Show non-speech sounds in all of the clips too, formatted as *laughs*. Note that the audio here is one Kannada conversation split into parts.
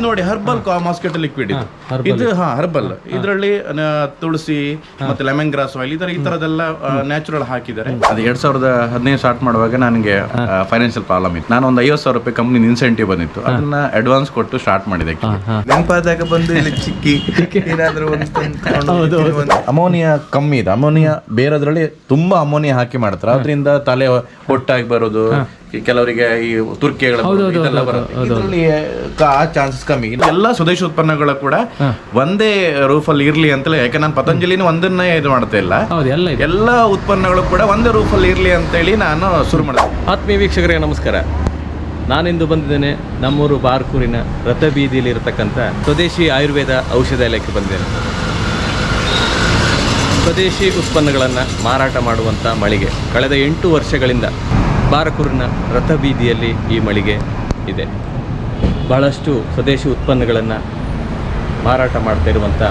ಇದು ನೋಡಿ ಹರ್ಬಲ್ ಮಾಸ್ಕೆಟ್ ಲಿಕ್ವಿಡ್ ಇದು. ಇದು ಹಾ ಹರ್ಬಲ್ ಇದರಲ್ಲಿ ತುಳಸಿ ಮತ್ತೆ ಲೆಮನ್ ಗ್ರಾಸ್ ಆಯಿಲ್ ಈ ಈ ತರದೆಲ್ಲ ನ್ಯಾಚುರಲ್ ಹಾಕಿದ್ದಾರೆ. ಅದು ಎರಡ್ ಸಾವಿರದ ಹದಿನೈದು ಸ್ಟಾರ್ಟ್ ಮಾಡುವಾಗ ನನಗೆ ಫೈನಾನ್ಷಿಯಲ್ ಪ್ರಾಬ್ಲಮ್ ಇತ್ತು. ನಾನು ಒಂದು ಐವತ್ತು ಸಾವಿರ ರೂಪಾಯಿ ಕಂಪ್ನಿ ಇನ್ಸೆಂಟಿವ್ ಬಂದಿತ್ತು. ಅದನ್ನ ಅಡ್ವಾನ್ಸ್ ಕೊಟ್ಟು ಸ್ಟಾರ್ಟ್ ಮಾಡಿದೆ ನೆನಪಾದಾಗ ಬಂದು ಇಲ್ಲಿ ಚಿಕ್ಕಿ *laughs* ಏನಾದ್ರೂ ಅಮೋನಿಯಾ ಕಮ್ಮಿ ಇದೆ. ಅಮೋನಿಯಾ ಬೇರೆದ್ರಲ್ಲಿ ತುಂಬಾ ಅಮೋನಿಯಾ ಹಾಕಿ ಮಾಡ್ತಾರೆ. ಅದರಿಂದ ತಲೆ ಹೊಟ್ಟಾಗಿ ಬರೋದು ಕೆಲವರಿಗೆ ಈ ತುರ್ಕಿಗಳು ಇದೆಲ್ಲ ಬರುತ್ತೆ ಇದರಲ್ಲಿ ಆ ಚಾನ್ಸಸ್ ಕಮ್ಮಿ. ಎಲ್ಲ ಸ್ವದೇಶಿ ಉತ್ಪನ್ನಗಳು ಕೂಡ ಒಂದೇ ರೂಫ್ ಅಲ್ಲಿ ಇರ್ಲಿ ಅಂತಲೇ ಯಾಕೆ ನಾನು ಪತಂಜಲಿನ ಒಂದನ್ನೇ ಇದು ಮಾಡ್ತಾ ಇಲ್ಲ. ಹೌದು ಎಲ್ಲ ಇದೆ. ಎಲ್ಲ ಉತ್ಪನ್ನಗಳು ಕೂಡ ಒಂದೇ ರೂಫ್ ಅಲ್ಲಿ ಇರ್ಲಿ ಅಂತೇಳಿ ನಾನು ಶುರು ಮಾಡಿದೆ. ಆತ್ಮೀಯ ವೀಕ್ಷಕರಿಗೆ ನಮಸ್ಕಾರ. ನಾನಿಂದು ಬಂದಿದ್ದೇನೆ ನಮ್ಮೂರು ಬಾರ್ಕೂರಿನ ರಥಬೀದಿಯಲ್ಲಿ ಇರತಕ್ಕಂಥ ಸ್ವದೇಶಿ ಆಯುರ್ವೇದ ಔಷಧಾಲಯಕ್ಕೆ ಬಂದಿದ್ದೇನೆ. ಸ್ವದೇಶಿ ಉತ್ಪನ್ನಗಳನ್ನು ಮಾರಾಟ ಮಾಡುವಂಥ ಮಳಿಗೆ ಕಳೆದ ಎಂಟು ವರ್ಷಗಳಿಂದ ಬಾರಕೂರಿನ ರಥಬೀದಿಯಲ್ಲಿ ಈ ಮಳಿಗೆ ಇದೆ. ಬಹಳಷ್ಟು ಸ್ವದೇಶಿ ಉತ್ಪನ್ನಗಳನ್ನು ಮಾರಾಟ ಮಾಡ್ತಾ ಇರುವಂಥ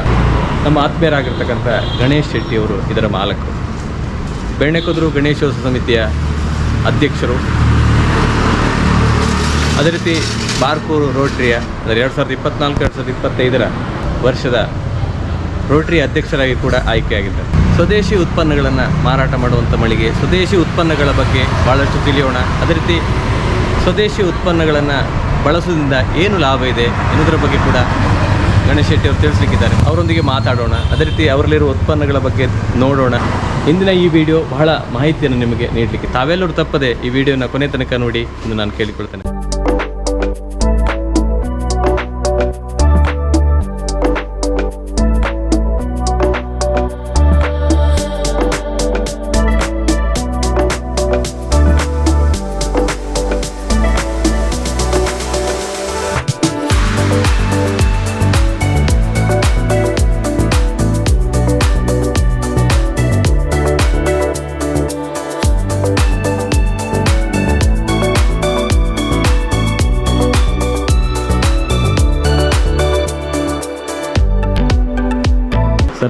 ನಮ್ಮ ಆತ್ಮೀಯರಾಗಿರ್ತಕ್ಕಂಥ ಗಣೇಶ್ ಶೆಟ್ಟಿಯವರು ಇದರ ಮಾಲಕರು. ಬೆಣ್ಣೆಕೊದ್ರು ಗಣೇಶೋತ್ಸವ ಸಮಿತಿಯ ಅಧ್ಯಕ್ಷರು. ಅದೇ ರೀತಿ ಬಾರ್ಕೂರು ರೋಟ್ರಿಯ, ಅಂದರೆ ಎರಡು ಸಾವಿರದ ಇಪ್ಪತ್ನಾಲ್ಕು, ಎರಡು ಸಾವಿರದ ಇಪ್ಪತ್ತೈದರ ವರ್ಷದ ರೋಟ್ರಿ ಅಧ್ಯಕ್ಷರಾಗಿ ಕೂಡ ಆಯ್ಕೆಯಾಗಿದ್ದಾರೆ. ಸ್ವದೇಶಿ ಉತ್ಪನ್ನಗಳನ್ನು ಮಾರಾಟ ಮಾಡುವಂಥ ಮಳಿಗೆ, ಸ್ವದೇಶಿ ಉತ್ಪನ್ನಗಳ ಬಗ್ಗೆ ಭಾಳಷ್ಟು ತಿಳಿಯೋಣ. ಅದೇ ರೀತಿ ಸ್ವದೇಶಿ ಉತ್ಪನ್ನಗಳನ್ನು ಬಳಸೋದ್ರಿಂದ ಏನು ಲಾಭ ಇದೆ ಎನ್ನುವುದರ ಬಗ್ಗೆ ಕೂಡ ಗಣೇಶ್ ಶೆಟ್ಟಿ ಅವರು ತಿಳಿಸ್ಲಿಕ್ಕಿದ್ದಾರೆ. ಅವರೊಂದಿಗೆ ಮಾತಾಡೋಣ. ಅದೇ ರೀತಿ ಅವರಲ್ಲಿರುವ ಉತ್ಪನ್ನಗಳ ಬಗ್ಗೆ ನೋಡೋಣ. ಇಂದಿನ ಈ ವಿಡಿಯೋ ಬಹಳ ಮಾಹಿತಿಯನ್ನು ನಿಮಗೆ ನೀಡಲಿಕ್ಕೆ. ತಾವೆಲ್ಲರೂ ತಪ್ಪದೆ ಈ ವಿಡಿಯೋನ ಕೊನೆ ತನಕ ನೋಡಿ ಎಂದು ನಾನು ಕೇಳಿಕೊಳ್ತೇನೆ.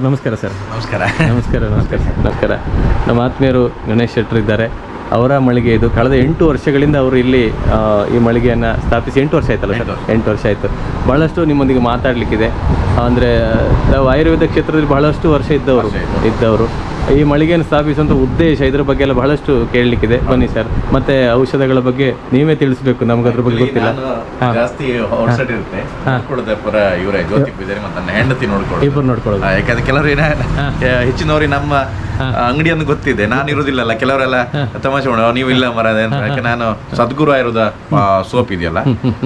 ಸರ್ ನಮಸ್ಕಾರ ಸರ್. ನಮಸ್ಕಾರ. ನಮಸ್ಕಾರ ನಮಸ್ಕಾರ ಸರ್ ನಮಸ್ಕಾರ. ನಮ್ಮ ಆತ್ಮೀಯರು ಗಣೇಶ್ ಶೆಟ್ಟರ್ ಇದ್ದಾರೆ ಅವರ ಮಳಿಗೆ ಇದು ಕಳೆದ ಎಂಟು ವರ್ಷಗಳಿಂದ ಅವರು ಇಲ್ಲಿ ಈ ಮಳಿಗೆಯನ್ನು ಸ್ಥಾಪಿಸಿ ಎಂಟು ವರ್ಷ ಆಯ್ತಲ್ಲ ಸರ್? ಎಂಟು ವರ್ಷ. ಆಯಿತು. ಬಹಳಷ್ಟು ನಿಮ್ಮೊಂದಿಗೆ ಮಾತಾಡಲಿಕ್ಕಿದೆ. ಅಂದರೆ ನಾವು ಆಯುರ್ವೇದ ಕ್ಷೇತ್ರದಲ್ಲಿ ಬಹಳಷ್ಟು ವರ್ಷ ಇದ್ದವರು. ಇದ್ದವರು. ಈ ಮಳಿಗೆಯನ್ನು ಸ್ಥಾಪಿಸುವಂಥ ಉದ್ದೇಶ ಇದ್ರ ಬಗ್ಗೆ ಎಲ್ಲ ಬಹಳಷ್ಟು ಕೇಳಲಿಕ್ಕಿದೆ. ಬನ್ನಿ ಸರ್. ಮತ್ತೆ ಔಷಧಗಳ ಬಗ್ಗೆ ನೀವೇ ತಿಳಿಸಬೇಕು. ನಮ್ಗೆ ಅದ್ರ ಬಗ್ಗೆ ಗೊತ್ತಿಲ್ಲ. ಜಾಸ್ತಿ ಔಟ್ಸೈಡ್ ಇರುತ್ತೆ. ನೋಡ್ಕೊಳ್ಳೋದೆ ಪುರ ಇವರೇ ಜ್ಯೋತಿ ಪೂಜಾರಿ ಮತ್ತೆ ನನ್ನ ಹೆಂಡತಿ ನೋಡ್ಕೊಳ್ಳೋದು. ಇಬ್ಬರು ನೋಡ್ಕೊಳ್ಳೋದು. ಯಾಕಂದ್ರೆ ಕೆಲವರು ಏನ ಹೆಚ್ಚಿನವ್ರಿಗೆ ನಮ್ಮ ಅಂಗಡಿಯನ್ನು ಗೊತ್ತಿದೆ. ನಾನು ಇರೋದಿಲ್ಲಲ್ಲ ಕೆಲವರೆಲ್ಲ ತಮಾಷೆ ಮಾಡೋ ನೀವು ಇಲ್ಲ ಮರ. ಯಾಕೆ ನಾನು ಸದ್ಗುರು ಆಯುರ್ವೇದ ಸೋಪ್ ಇದೆಯಲ್ಲ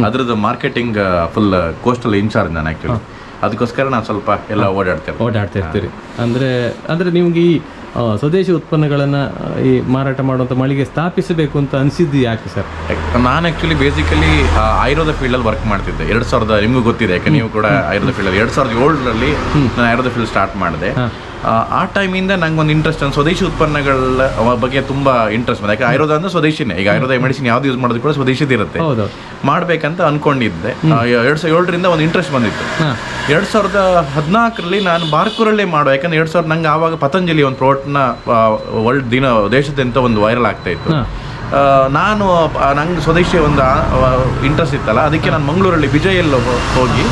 ಅದ್ರದ್ದು ಮಾರ್ಕೆಟಿಂಗ್ ಫುಲ್ ಕೋಸ್ಟಲ್ ಇನ್ಚಾರ್ಜ್ ನಾನು ಆಕ್ಚುಲಿ ಅದಕ್ಕೋಸ್ಕರ ನಾನು ಸ್ವಲ್ಪ ಎಲ್ಲ ಓಡಾಡ್ತೇನೆ. ಓಡಾಡ್ತಾ ಇರ್ತೀರಿ ಅಂದರೆ ಅಂದರೆ ನಿಮ್ಗೆ ಈ ಆ, ಸ್ವದೇಶಿ ಉತ್ಪನ್ನಗಳನ್ನು ಈ ಮಾರಾಟ ಮಾಡುವಂಥ ಮಳಿಗೆ ಸ್ಥಾಪಿಸಬೇಕು ಅಂತ ಅನಿಸಿದ್ದು ಯಾಕೆ ಸರ್? ನಾನು ಆ್ಯಕ್ಚುಲಿ ಬೇಸಿಕಲಿ ಆಯುರ್ವೇದ ಫೀಲ್ಡಲ್ಲಿ ವರ್ಕ್ ಮಾಡ್ತಿದ್ದೆ. ಎರಡು ಸಾವಿರದ ನಿಮಗೂ ಗೊತ್ತಿದೆ ಯಾಕೆ ನೀವು ಕೂಡ ಆಯುರ್ವೇದ ಫೀಲ್ಡ್ ಎರಡು ಸಾವಿರದ ಏಳರಲ್ಲಿ ನಾನು ಆಯುರ್ವೇದ ಫೀಲ್ಡ್ ಸ್ಟಾರ್ಟ್ ಮಾಡಿದೆ. ಆ, ಟೈಮಿಂದ ನಂಗೆ ಒಂದು ಇಂಟ್ರೆಸ್ಟ್ ಅಂದ್ರೆ ಸ್ವದೇಶಿ ಉತ್ಪನ್ನಗಳ ಬಗ್ಗೆ ತುಂಬಾ ಇಂಟ್ರೆಸ್ಟ್ ಬಂದ. ಯಾಕೆ ಆಯುರ್ವೇದ ಅಂದ್ರೆ ಸ್ವದೇಶಿನೇ. ಈಗ ಆಯುರ್ವೇದ ಮೆಡಿಸಿನ್ ಯಾವ್ದು ಯೂಸ್ ಮಾಡೋದು ಕೂಡ ಸ್ವದೇಶಿ ಇರುತ್ತೆ. ಹೌದು ಮಾಡ್ಬೇಕಂತ ಅನ್ಕೊಂಡಿದ್ದೆ. ಎರಡ್ ಸಾವಿರದ ಏಳರಿಂದ ಒಂದು ಇಂಟ್ರೆಸ್ಟ್ ಬಂದಿತ್ತು. ಎರಡ್ ಸಾವಿರದ ಹದಿನಾಲ್ಕರಲ್ಲಿ ನಾನು ಬಾರ್ಕೂರಲ್ಲೇ ಮಾಡೋ ಯಾಕಂದ್ರೆ ಎರಡ್ ಸಾವಿರದ ನಂಗೆ ಆವಾಗ ಪತಂಜಲಿ ಒಂದು ಪ್ರೋಟ್ನ ವರ್ಲ್ಡ್ ದಿನ ದೇಶದಂತ ಒಂದು ವೈರಲ್ ಆಗ್ತಾ ಇತ್ತು. ನಾನು ನಂಗೆ ಸ್ವದೇಶಿ ಒಂದು ಇಂಟ್ರೆಸ್ಟ್ ಇತ್ತಲ್ಲ ಅದಕ್ಕೆ ನಾನು ಮಂಗಳೂರಲ್ಲಿ ವಿಜಯಲ್ಲಿ ಹೋಗಿ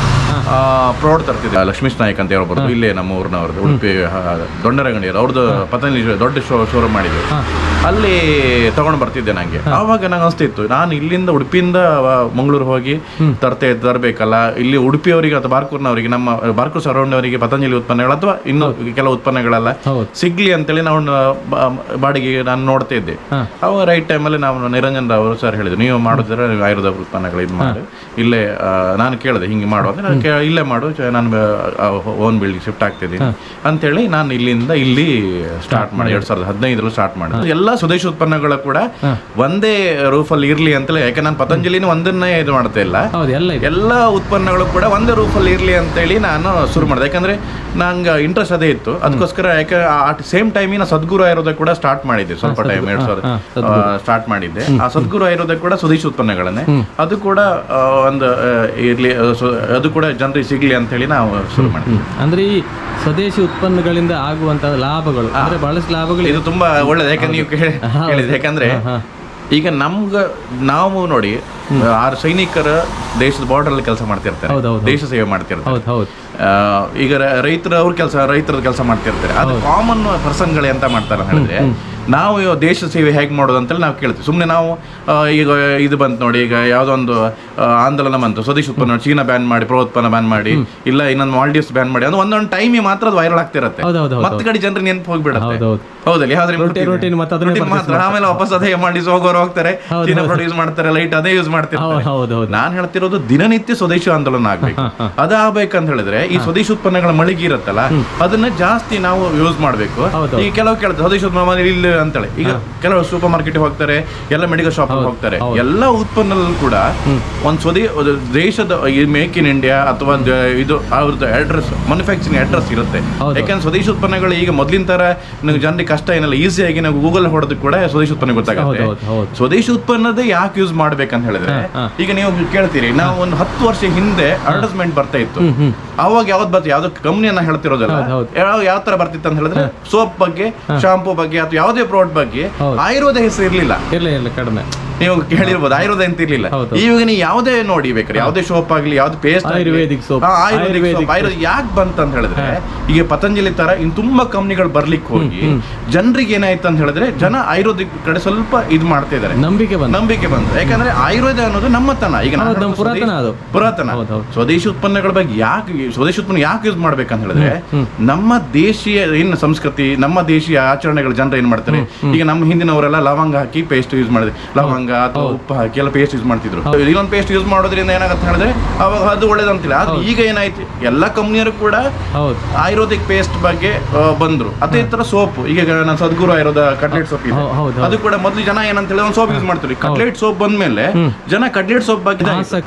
ಪ್ರೌಢ ತರ್ತಿದ್ದೆ. ಲಕ್ಷ್ಮೀಶ್ ನಾಯಕ್ ಅಂತ ಹೇಳ್ಬೋದು ಇಲ್ಲೇ ನಮ್ಮ ಊರಿನವ್ರದ್ದು ಉಡುಪಿ ದೊಡ್ಡರಗಣಿಯರು ಅವ್ರದ್ದು ಪತಂಜಲಿ ದೊಡ್ಡ ಶೋ ಶೋರೂಮ್ ಮಾಡಿದ್ರು. ಅಲ್ಲಿ ತಗೊಂಡು ಬರ್ತಿದ್ದೆ ನನಗೆ ಆವಾಗ ನಂಗೆ ಅನಿಸ್ತಿತ್ತು ನಾನು ಇಲ್ಲಿಂದ ಉಡುಪಿಯಿಂದ ಮಂಗಳೂರು ಹೋಗಿ ತರ್ತೆ ತರಬೇಕಲ್ಲ ಇಲ್ಲಿ ಉಡುಪಿಯವರಿಗೆ ಅಥವಾ ಬಾರ್ಕೂರ್ನವರಿಗೆ ನಮ್ಮ ಬಾರ್ಕೂರ್ ಸರೌಂಡ್ ಅವರಿಗೆ ಪತಂಜಲಿ ಉತ್ಪನ್ನಗಳು ಅಥವಾ ಇನ್ನು ಕೆಲವು ಉತ್ಪನ್ನಗಳೆಲ್ಲ ಸಿಗ್ಲಿ ಅಂತೇಳಿ ನಾವು ಬಾಡಿಗೆ ನಾನು ನೋಡ್ತಾ ಇದ್ದೆ. ಅವಾಗ ರೈಟ್ ಟೈಮಲ್ಲಿ ನಾವು ನಿರಂಜನ್ ರಾವ್ ಸರ್ ಹೇಳಿದ್ರು ನೀವು ಮಾಡಿದ್ರೆ ನೀವು ಆಯುರ್ವೇದ ಉತ್ಪನ್ನಗಳು ಇದು ಮಾಡಿ ಇಲ್ಲೇ ನಾನು ಕೇಳಿದೆ ಹಿಂಗೆ ಮಾಡು ಅಂದರೆ ನಾನು ಇಲ್ಲೇ ಮಾಡು ನಾನು ಓನ್ ಬಿಲ್ಡಿಂಗ್ ಶಿಫ್ಟ್ ಆಗ್ತಿದ್ದೀನಿ. ಅಂತೇಳಿ ನಾನು ಇಲ್ಲಿಂದ ಇಲ್ಲಿ ಸ್ಟಾರ್ಟ್ ಮಾಡಿ ಎರಡು ಸಾವಿರದ ಹದಿನೈದರಲ್ಲಿ ಸ್ಟಾರ್ಟ್ ಮಾಡಿದೆ ಎಲ್ಲ ಸ್ವದೇಶಿ ಉತ್ಪನ್ನಗಳು ಕೂಡ ಒಂದೇ ರೂಫಲ್ಲಿ ಇರ್ಲಿ ಅಂತೇಳಿ ಯಾಕೆ ನಾನು ಪತಂಜಲಿನ ಒಂದನ್ನೇ ಇದು ಮಾಡ್ತಾ ಇಲ್ಲ. ಎಲ್ಲ ಉತ್ಪನ್ನಗಳು ಕೂಡ ಒಂದೇ ರೂಫಲ್ಲಿ ಇರಲಿ ಅಂತೇಳಿ ನಾನು ಶುರು ಮಾಡಿದೆ. ಯಾಕಂದ್ರೆ ನಂಗೆ ಇಂಟ್ರೆಸ್ಟ್ ಅದೇ ಇತ್ತು. ಅದಕ್ಕೋಸ್ಕರ ಯಾಕೆ ಆ ಸೇಮ್ ಟೈಮಿನ ಸದ್ಗುರು ಆಯುರ್ವೇದ ಕೂಡ ಸ್ಟಾರ್ಟ್ ಮಾಡಿದ್ದೆ. ಸ್ವಲ್ಪ ಟೈಮ್ ಎರಡು ಸಾವಿರದ ಸ್ಟಾರ್ಟ್ ಮಾಡಿದ್ದೆ. ಆ ಸದ್ಗುರು ಆಯುರ್ವೇದ ಕೂಡ ಸ್ವದೇಶಿ ಉತ್ಪನ್ನಗಳನ್ನೇ. ಅದು ಕೂಡ ಒಂದು ಇರಲಿ ಅದು ಕೂಡ ಜನರಿಗೆ ಸಿಗ್ಲಿ ಅಂತ ಹೇಳಿ ನಾವು ಶುರು ಮಾಡಿದ್ವಿ. ಅಂದ್ರೆ ಈ ಸ್ವದೇಶಿ ಉತ್ಪನ್ನಗಳಿಂದ ಆಗುವಂತಹ ಲಾಭಗಳು ಅಂದ್ರೆ ಬಹಳಷ್ಟು ಲಾಭಗಳು ಇದು ತುಂಬಾ ಒಳ್ಳೇದು ಯಾಕಂದ್ರೆ ನೀವು ಕೇಳಿದ್ರೆ ಯಾಕಂದ್ರೆ ಈಗ ನಮ್ಗ ನಾವು ನೋಡಿ ಆರು ಸೈನಿಕರ ದೇಶದ ಬಾರ್ಡರ್ ಅಲ್ಲಿ ಕೆಲಸ ಮಾಡ್ತಿರ್ತಾರೆ. ದೇಶ ಸೇವೆ ಮಾಡ್ತಿರ್ತಾರೆ. ಹೌದು ಹೌದು. ಆ, ಈಗ ರೈತರ ಅವ್ರ ಕೆಲಸ ರೈತರ ಕೆಲಸ ಮಾಡ್ತಿರ್ತಾರೆ. ಅದು ಕಾಮನ್ ಪರ್ಸನ್ಗಳು ಎಂತ ಮಾಡ್ತಾರೆ ಹೇಳಿದ್ರೆ ನಾವು ದೇಶ ಸೇವೆ ಹೇಗೆ ಮಾಡೋದು ಅಂತೇಳಿ ನಾವು ಕೇಳ್ತೀವಿ ಸುಮ್ಮನೆ ನಾವು ಈಗ ಇದು ಬಂತು ನೋಡಿ ಈಗ ಯಾವುದೋ ಒಂದು ಆಂದೋಲನ ಬಂತು ಸ್ವದೇಶಿ ಉತ್ಪನ್ನ ಚೀನಾ ಬ್ಯಾನ್ ಮಾಡಿ ಪ್ರೋ ಉತ್ಪನ್ನ ಬ್ಯಾನ್ ಮಾಡಿ ಇಲ್ಲ ಇನ್ನೊಂದು ಮಾಲ್ಡೀವ್ಸ್ ಬ್ಯಾನ್ ಮಾಡಿ ಅದು ಒಂದೊಂದು ಟೈಮಿಗೆ ಮಾತ್ರ ಅದು ವೈರಲ್ ಆಗ್ತಿರತ್ತೆ. ಮತ್ತೆ ಕಡೆ ಜನರಿಗೆ ನೆನಪು ಹೋಗ್ಬಿಡುತ್ತೆ. ಹೌದಲ್ಲ ಯಾವ್ದ್ರ Routine- routine ಮತ್ತೆ ಅದನ್ನೇ ಮಾತ್ರ ಆಮೇಲೆ ವಾಪಸ್ ಅದೇ ಮಾಡಿ ಹೋಗೋರು ಹೋಗ್ತಾರೆ. ಚೀನಾ ಹೌದು. ಮಾಡ್ತಾರೆ ಲೈಟ್ ಅದೇ ಯೂಸ್ ಮಾಡ್ತಿರ್ತಾರೆ. ಹೌದು ಹೌದು ಹೌದು. ನಾನ್ ಹೇಳ್ತಿರೋದು ದಿನನಿತ್ಯ ಸ್ವದೇಶಿ ಆಂದೋಲನ ಆಗ್ಬೇಕು. ಅದಾಗಬೇಕಂತ ಹೇಳಿದ್ರೆ ಈ ಸ್ವದೇಶಿ ಉತ್ಪನ್ನಗಳ ಮಳಿಗೆ ಇರುತ್ತಲ್ಲ ಅದನ್ನ ಜಾಸ್ತಿ ನಾವು ಯೂಸ್ ಮಾಡಬೇಕು. ಹೌದು. ಈ ಕೆಲವು ಕೇಳ್ತಾರೆ ಸ್ವದೇಶಿ ಉತ್ಪನ್ನ ಇಲ್ಲ ಅಂತೇಳಿ. ಈಗ ಕೆಲವು ಸೂಪರ್ ಮಾರ್ಕೆಟ್ ಹೋಗ್ತಾರೆ ಎಲ್ಲ ಮೆಡಿಕಲ್ ಶಾಪ್ ಹೋಗ್ತಾರೆ. ಎಲ್ಲ ಉತ್ಪನ್ನದಲ್ಲೂ ಕೂಡ ಒಂದ್ ಸ್ವದೇ ಒಂದು ದೇಶದ ಮೇಕ್ ಇನ್ ಇಂಡಿಯಾ ಅಥವಾ ಇದು ಅವ್ರದ್ದು ಅಡ್ರೆಸ್ ಮ್ಯಾನುಫ್ಯಾಕ್ಚರಿಂಗ್ ಅಡ್ರೆಸ್ ಇರುತ್ತೆ. ಯಾಕಂದ್ರೆ ಸ್ವದೇಶಿ ಉತ್ಪನ್ನಗಳು ಈಗ ಮೊದಲಿನ ತರ ಜನರಿಗೆ ಕಷ್ಟ ಏನಲ್ಲ ಈಸಿಯಾಗಿ ನಾವು ಗೂಗಲ್ ಹೊಡೆದು ಕೂಡ ಸ್ವದೇಶಿ ಉತ್ಪನ್ನ ಗೊತ್ತಾಗುತ್ತೆ. ಸ್ವದೇಶಿ ಉತ್ಪನ್ನದೇ ಯಾಕೆ ಯೂಸ್ ಮಾಡ್ಬೇಕಂತ ಹೇಳಿದ್ರೆ ಈಗ ನೀವು ಕೇಳ್ತೀರಿ ನಾವು ಒಂದು ಹತ್ತು ವರ್ಷ ಹಿಂದೆ ಅಡ್ವರ್ಟೈಸ್ಮೆಂಟ್ ಬರ್ತಾ ಇತ್ತು. ಅವಾಗ ಯಾವ್ದು ಬರ್ತು ಯಾವ್ದೋ ಕಂಪ್ನಿಯನ್ನ ಹೇಳ್ತಿರೋದಲ್ಲ. ಯಾವ ಯಾವ ತರ ಬರ್ತಿತ್ತು ಅಂತ ಹೇಳಿದ್ರೆ ಸೋಪ್ ಬಗ್ಗೆ ಶಾಂಪೂ ಬಗ್ಗೆ ಅಥವಾ ಯಾವುದೇ ಪ್ರಾಡಕ್ಟ್ ಬಗ್ಗೆ. ಆಯುರ್ವೇದ ಹೆಸರು ಇರ್ಲಿಲ್ಲ. ಇರ್ಲಿ ಇರ್ಲಿ ಕಡಿಮೆ. ನೀವು ಕೇಳಿರ್ಬೋದು ಆಯುರ್ವೇದ ಅಂತ ಇರ್ಲಿಲ್ಲ ಹೌದು. ಇವಾಗ ನೀವು ಯಾವ್ದೇ ನೋಡಿ ಬೇಕಾದ್ರೆ ಯಾವ್ದೇ ಸೋಪ್ ಆಗ್ಲಿ ಯಾವ್ದು ಪೇಸ್ಟ್ ಆಯುರ್ವೇದಿಕ್ ಸೋಪ್ ಆಯುರ್ವೇದ ಯಾಕೆ ಬಂತ ಅಂತ ಹೇಳಿದ್ರೆ ಈಗ ಪತಂಜಲಿ ತರ ಇನ್ ತುಂಬಾ ಕಂಪ್ನಿಗಳು ಬರ್ಲಿಕ್ಕೆ ಹೋಗಿ ಜನರಿಗೆ ಏನಾಯ್ತು ಅಂತ ಹೇಳಿದ್ರೆ ಜನ ಆಯುರ್ವೇದಿಕ್ ಕಡೆ ಸ್ವಲ್ಪ ಇದು ಮಾಡ್ತಾ ಇದಾರೆ. ನಂಬಿಕೆ ಬಂದ ನಂಬಿಕೆ ಬಂತು. ಯಾಕಂದ್ರೆ ಆಯುರ್ವೇದ ಅನ್ನೋದು ನಮ್ಮತನ. ಈಗ ಪುರಾತನ ಅದು. ಪುರಾತನ. ಸ್ವದೇಶಿ ಉತ್ಪನ್ನಗಳ ಬಗ್ಗೆ ಯಾಕೆ ಸ್ವದೇಶಿ ಉತ್ಪನ್ನ ಯಾಕೆ ಯೂಸ್ ಮಾಡ್ಬೇಕಂತ ಹೇಳಿದ್ರೆ ನಮ್ಮ ದೇಶೀಯ ಏನು ಸಂಸ್ಕೃತಿ ನಮ್ಮ ದೇಶೀಯ ಆಚರಣೆಗಳು ಜನರು ಏನ್ ಮಾಡ್ತಾರೆ? ಈಗ ನಮ್ಮ ಹಿಂದಿನವರೆಲ್ಲ ಲವಂಗ ಹಾಕಿ ಪೇಸ್ಟ್ ಯೂಸ್ ಮಾಡಿದ್ರೆ. ಲವಂಗ ಅಥವಾ ಉಪ್ಪು ಹಾಕಿ ಎಲ್ಲ ಪೇಸ್ಟ್ ಯೂಸ್ ಮಾಡ್ತಿದ್ರು. ಇಲ್ಲೊಂದು ಪೇಸ್ಟ್ ಯೂಸ್ ಮಾಡೋದ್ರಿಂದ ಏನಾಗುತ್ತೆ ಹೇಳಿದ್ರೆ ಅವಾಗ ಅದು ಒಳ್ಳೇದಂತಿಲ್ಲ. ಆದ್ರೆ ಈಗ ಏನಾಯ್ತು? ಎಲ್ಲಾ ಕಂಪ್ನಿಯರು ಕೂಡ ಆಯುರ್ವೇದಿಕ್ ಪೇಸ್ಟ್ ಬಗ್ಗೆ ಬಂದ್ರು. ಅದೇ ತರ ಸೋಪ್. ಈಗ ನಾನು ಸದ್ಗುರು ಆಯುರ್ವೇದ ಕಟ್ಲೆಟ್ ಸೋಪ್ ಇದೆ. ಅದು ಕೂಡ ಮೊದಲು ಜನ ಏನಂತ ಹೇಳಿದ್ರೆ ಒಂದು ಸೋಪ್ ಯೂಸ್ ಮಾಡ್ತಾರೆ ಕಟ್ಲೆಟ್ ಸೋಪ್ ಬಂದ್ಮೇಲೆ ಜನ ಕಟ್ಲೆಟ್ ಸೋಪ್ ಬಗ್ಗೆ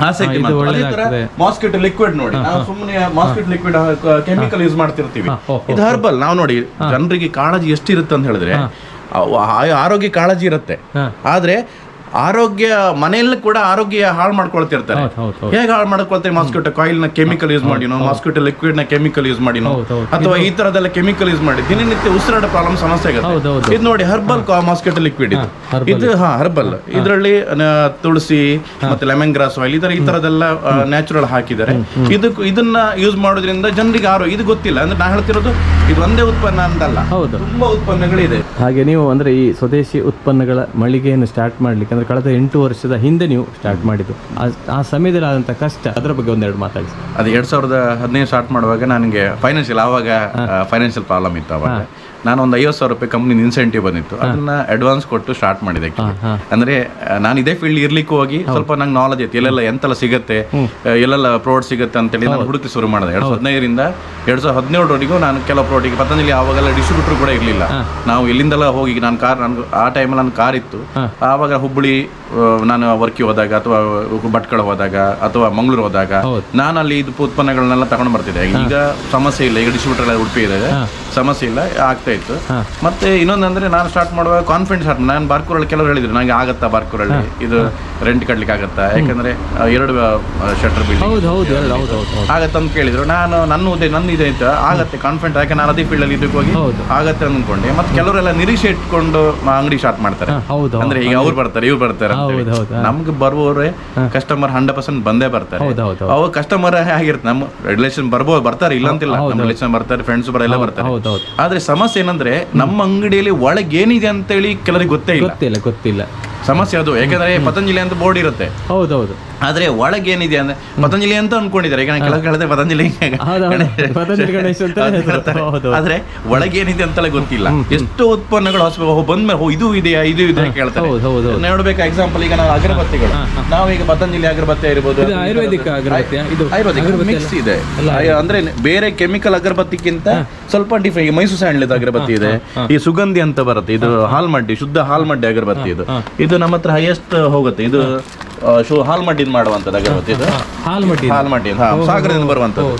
ಆಸಕ್ತಿ- ಅದೇ ತರ. ಮಾಸ್ಕಿಟೋ ಲಿಕ್ವಿಡ್ ನೋಡಿ. ನಾವು ಸುಮ್ಮನೆ ಮಾಸ್ಕಿಟ್ ಲಿಕ್ವಿಡ್ ಕೆಮಿಕಲ್ ಯೂಸ್ ಮಾಡ್ತಿರ್ತೀವಿ. ಇದು ಹರ್ಬಲ್ ನಾವು ನೋಡಿ ಜನರಿಗೆ ಕಾಳಜಿ ಎಷ್ಟಿರುತ್ತೆ ಅಂತ ಹೇಳಿದ್ರೆ ಆರೋಗ್ಯ ಕಾಳಜಿ ಇರುತ್ತೆ. ಆದ್ರೆ ಆರೋಗ್ಯ ಮನೆಯಲ್ಲೂ ಕೂಡ ಆರೋಗ್ಯ ಹಾಳು ಮಾಡ್ಕೊಳ್ತಿರ್ತಾರೆ. ಹೇಗೆ ಹಾಳು ಮಾಡ್ಕೊಳ್ತಾರೆ ಮಾಸ್ಕಿಟೋ ಕಾಯಿಲ್ನ ಕೆಮಿಕಲ್ ಯೂಸ್ ಮಾಡಿನೋ ಮಾಸ್ಕಿಟೋ ಲಿಕ್ವಿಡ್ನ ಕೆಮಿಕಲ್ ಯೂಸ್ ಮಾಡಿನೋ. ಅಥವಾ ಈ ತರದೆಲ್ಲ ಕೆಮಿಕಲ್ ಯೂಸ್ ಮಾಡಿ. ದಿನನಿತ್ಯ ಉಸಿರಾಟ ಪ್ರಾಬ್ಲಮ್ ಸಮಸ್ಯೆ. ಆಗುತ್ತೆ. ಇದು ನೋಡಿ ಹರ್ಬಲ್ ಮಾಸ್ಕಿಟೋ ಲಿಕ್ವಿಡ್ ಇದು. ಹಾ. ಇದು ಹರ್ಬಲ್ ಇದರಲ್ಲಿ ತುಳಸಿ ಮತ್ತೆ ಲೆಮನ್ ಗ್ರಾಸ್ ಆಯಿಲ್ ಈ ತರ ಈ ತರದೆಲ್ಲ ನ್ಯಾಚುರಲ್ ಹಾಕಿದ್ದಾರೆ. ಇದಕ್ಕೆ ಇದನ್ನ ಯೂಸ್ ಮಾಡೋದ್ರಿಂದ ಜನರಿಗೆ ಆರೋಗ್ಯ ಇದು ಗೊತ್ತಿಲ್ಲ. ಅಂದ್ರೆ ನಾ ಹೇಳ್ತಿರೋದು ಇದು ಒಂದೇ ಉತ್ಪನ್ನ ಅಂತಲ್ಲ ಹೌದು. ತುಂಬಾ ಉತ್ಪನ್ನಗಳಿದೆ. ಹಾಗೆ ನೀವು ಅಂದ್ರೆ ಈ ಸ್ವದೇಶಿ ಉತ್ಪನ್ನಗಳ ಮಳಿಗೆಯನ್ನು ಸ್ಟಾರ್ಟ್ ಮಾಡಲಿಕ್ಕೆ ಅಂದರೆ ಕಳೆದ ಎಂಟು ವರ್ಷದ ಹಿಂದೆ ನೀವು ಸ್ಟಾರ್ಟ್ ಮಾಡಿದ್ದು. ಆ- ಆ ಸಮಯದಲ್ಲಿ ಆದಂಥ ಕಷ್ಟ ಅದರ ಬಗ್ಗೆ ಒಂದೆರಡು ಮಾತಾಡಿ. ಅದು ಎರಡ್ ಸಾವಿರದ ಹದಿನೈದು ಸ್ಟಾರ್ಟ್ ಮಾಡುವಾಗ ನನಗೆ ಫೈನಾನ್ಷಿಯಲ್ ಆವಾಗ ಫೈನಾನ್ಷಿಯಲ್ ಪ್ರಾಬ್ಲಮ್ ಇತ್ತು ಅವಾಗ. ನಾನು ಒಂದು ಐವತ್ತು ಸಾವಿರ ರೂಪಾಯಿ ಕಂಪ್ನಿ ಇನ್ಸೆಂಟಿವ್ ಬಂದಿತ್ತು. ಅದನ್ನ ಅಡ್ವಾನ್ಸ್ ಕೊಟ್ಟು ಸ್ಟಾರ್ಟ್ ಮಾಡಿದೆ ಅಂದ್ರೆ ನಾನು ಇದೇ ಫೀಲ್ಡ್ ಇರ್ಲಿಕ್ಕೆ ಹೋಗಿ ಸ್ವಲ್ಪ ನಂಗೆ ನಾಲೆಜ್ ಐತಿ. ಎಲ್ಲೆಲ್ಲ ಎಂತೆಲ್ಲ ಸಿಗುತ್ತೆ ಎಲ್ಲೆಲ್ಲ ಪ್ರೋಡ್ ಸಿಗುತ್ತೆ ಅಂತೇಳಿ ನಾನು ಹುಡುಕಿ ಶುರು ಮಾಡಿದೆ. ಎರಡ್ ಸಾವಿರದ ಹದಿನೈದರಿಂದ ಎರಡ್ ಸಾವಿರದ ಹದಿನೇಳರವರೆಗೂ ನಾನು ಕೆಲವು ಪ್ರೋಡಿಗೆ ಪತಂಜಲಿ ಆವಾಗೆಲ್ಲ ಡಿಸ್ಟ್ರಿಬ್ಯೂಟರ್ ಕೂಡ ಇರಲಿಲ್ಲ. ನಾವು ಎಲ್ಲಿಂದೆಲ್ಲ ಹೋಗಿ ನಾನು ಕಾರ್ ನನ್ಗೆ ಆ ಟೈಮಲ್ಲಿ ನನ್ನ ಕಾರ್ ಇತ್ತು. ಆವಾಗ ಹುಬ್ಬಳ್ಳಿ ನಾನು ವರ್ಕಿಗೆ ಹೋದಾಗ ಅಥವಾ ಭಟ್ಕಳ ಹೋದಾಗ ಅಥವಾ ಮಂಗಳೂರು ಹೋದಾಗ ಹೌದು. ನಾನು ಅಲ್ಲಿ ಇದು ಉತ್ಪನ್ನಗಳನ್ನೆಲ್ಲ ತಗೊಂಡು ಬರ್ತಿದ್ದೆ. ಈಗ ಸಮಸ್ಯೆ ಇಲ್ಲ. ಈಗ ಡಿಸ್ಟ್ರಿಬ್ಯೂಟರ್ ಎಲ್ಲ ಉಡುಪಿ ಇದೆ ಸಮಸ್ಯೆ ಇಲ್ಲ. ಆಗ್ತಾ ಇತ್ತು ಮತ್ತೆ ಇನ್ನೊಂದಂದ್ರೆ ನಾನು ಸ್ಟಾರ್ಟ್ ಮಾಡುವಾಗ ಕಾನ್ಫಿಡೆನ್ಸ್ ಸ್ಟಾರ್ಟ್ ನಾನು ಬಾರ್ಕೂರಲ್ಲಿ ಕೆಲವರು ಹೇಳಿದ್ರು ನನಗೆ ಆಗತ್ತಾ ಬಾರ್ಕೂರಲ್ಲಿ ಇದು ರೆಂಟ್ ಕಟ್ಲಿಕ್ಕೆ ಆಗತ್ತಾ? ಯಾಕಂದ್ರೆ ಎರಡು ಶಟರ್ ಬಿಲ್ಡಿಂಗ್ ಆಗತ್ತೆ ಅಂತ ಕೇಳಿದ್ರು. ನಾನು ನನ್ನ ಉದ್ದೇ ನನ್ನ ಇದೆ ಇತ್ತು ಆಗತ್ತೆ ಕಾನ್ಫಿಡೆಂಟ್ ಯಾಕೆ ನಾನು ಅದೇ ಫೀಲ್ಡ್ ಅಲ್ಲಿ ಇದಕ್ಕೆ ಹೋಗಿ ಹೌದು. ಆಗತ್ತೆ ಅನ್ಕೊಂಡೆ ಮತ್ತೆ ಕೆಲವರೆಲ್ಲ ನಿರೀಕ್ಷೆ ಇಟ್ಕೊಂಡು ಅಂಗಡಿ ಸ್ಟಾರ್ಟ್ ಮಾಡ್ತಾರೆ. ಹೌದು ಅಂದ್ರೆ ಈಗ ಅವ್ರು ಬರ್ತಾರೆ ಇವ್ರು ಬರ್ತಾರೆ ಹೌದು, ಹೌದು, ಹಾ. ನಮ್ಗೆ ಬರುವವರೇ ಕಸ್ಟಮರ್ ಹಂಡ್ರೆಡ್ ಪರ್ಸೆಂಟ್ ಬಂದೇ ಬರ್ತಾರೆ. ಹೌದು, ಹೌದು, ಹೌದು. ಕಸ್ಟಮರ್ ಆಗಿರುತ್ತೆ. ನಮ್ಮ ರಿಲೇಷನ್ ಬರ್ಬೋದು ಬರ್ತಾರೆ ಇಲ್ಲ ಅಂತಿಲ್ಲ ನಮ್ಮ ರಿಲೇಷನ್ ಬರ್ತಾರೆ ಫ್ರೆಂಡ್ಸ್ ಬರೆಲ್ಲ ಬರ್ತಾರೆ. ಹೌದು ಹೌದು. ಆದ್ರೆ ಸಮಸ್ಯೆ ಏನಂದ್ರೆ ನಮ್ಮ ಅಂಗಡಿಯಲ್ಲಿ ಒಳಗೇನಿದೆ ಅಂತೇಳಿ ಕೆಲವರಿಗೆ ಗೊತ್ತೇ ಇಲ್ಲ. ಗೊತ್ತಿಲ್ಲ ಗೊತ್ತಿಲ್ಲ. ಸಮಸ್ಯೆ ಅದು. ಯಾಕಂದ್ರೆ ಪತಂಜಲಿ ಅಂತ ಬೋರ್ಡ್ ಇರುತ್ತೆ. ಹೌದು ಹೌದು ಆದ್ರೆ ಒಳಗೆ ಏನಿದೆ ಅಂದ್ರೆ ಪತಂಜಲಿ ಅಂತ ಅನ್ಕೊಂಡಿದ್ದಾರೆ. ಈಗ ಕೆಳಗೆ ಕಳೆದ ಪತಂಜಲಿ. ಆದ್ರೆ ಒಳಗೆ ಏನಿದೆ ಅಂತಲೇ ಗೊತ್ತಿಲ್ಲ ಎಷ್ಟು ಉತ್ಪನ್ನಗಳು ಹೊಸ ಬಂದ್ಮೇಲೆ ಮೇಲೆ ಇದು ಇದೆಯಾ ಇದು ಇದೆ ಕೇಳ್ತಾರೆ. ನೋಡ್ಬೇಕು ಎಕ್ಸಾಂಪಲ್ ಈಗ ನಾವು ಅಗರಬತ್ತಿಗಳು. ನಾವು ಈಗ ಪತಂಜಲಿ ಅಗರಬತ್ತಿ ಇರ್ಬೋದು ಆಯುರ್ವೇದಿಕ್ ಅಗರಬತ್ತಿ ಮಿಕ್ಸ್ ಇದೆ. ಅಂದ್ರೆ ಬೇರೆ ಕೆಮಿಕಲ್ ಅಗರಬತ್ತಿಗಿಂತ ಸ್ವಲ್ಪ ಡಿಫ್ರೆಂಟ್ ಮೈಸೂರು ಸ್ಯಾಂಡ್ಲಿದ್ ಅಗರಬತ್ತಿ ಇದೆ. ಈ ಸುಗಂಧಿ ಅಂತ ಬರುತ್ತೆ. ಇದು ಹಾಲ್ಮಡ್ಡಿ ಶುದ್ಧ ಹಾಲ್ಮಡ್ಡಿ ಅಗರಬತ್ತಿ ಇದು ಇದು ನಮ್ಮ ಹತ್ರ ಹೈಯೆಸ್ಟ್ ಹೋಗುತ್ತೆ. ಇದು ಶು ಹಾಲ್ ಮಡ್ಡಿದ್ ಮಾಡುವಂಥದ್ದು ಅಗರಬತ್ತಿ ಇದು? ಹಾಲು ಮಟ್ಟಿ ಹಾಲ್ ಮಡ್ಡಿ ಹಾ ಸಾಗರದಿಂದ ಬರುವಂಥದ್ದು.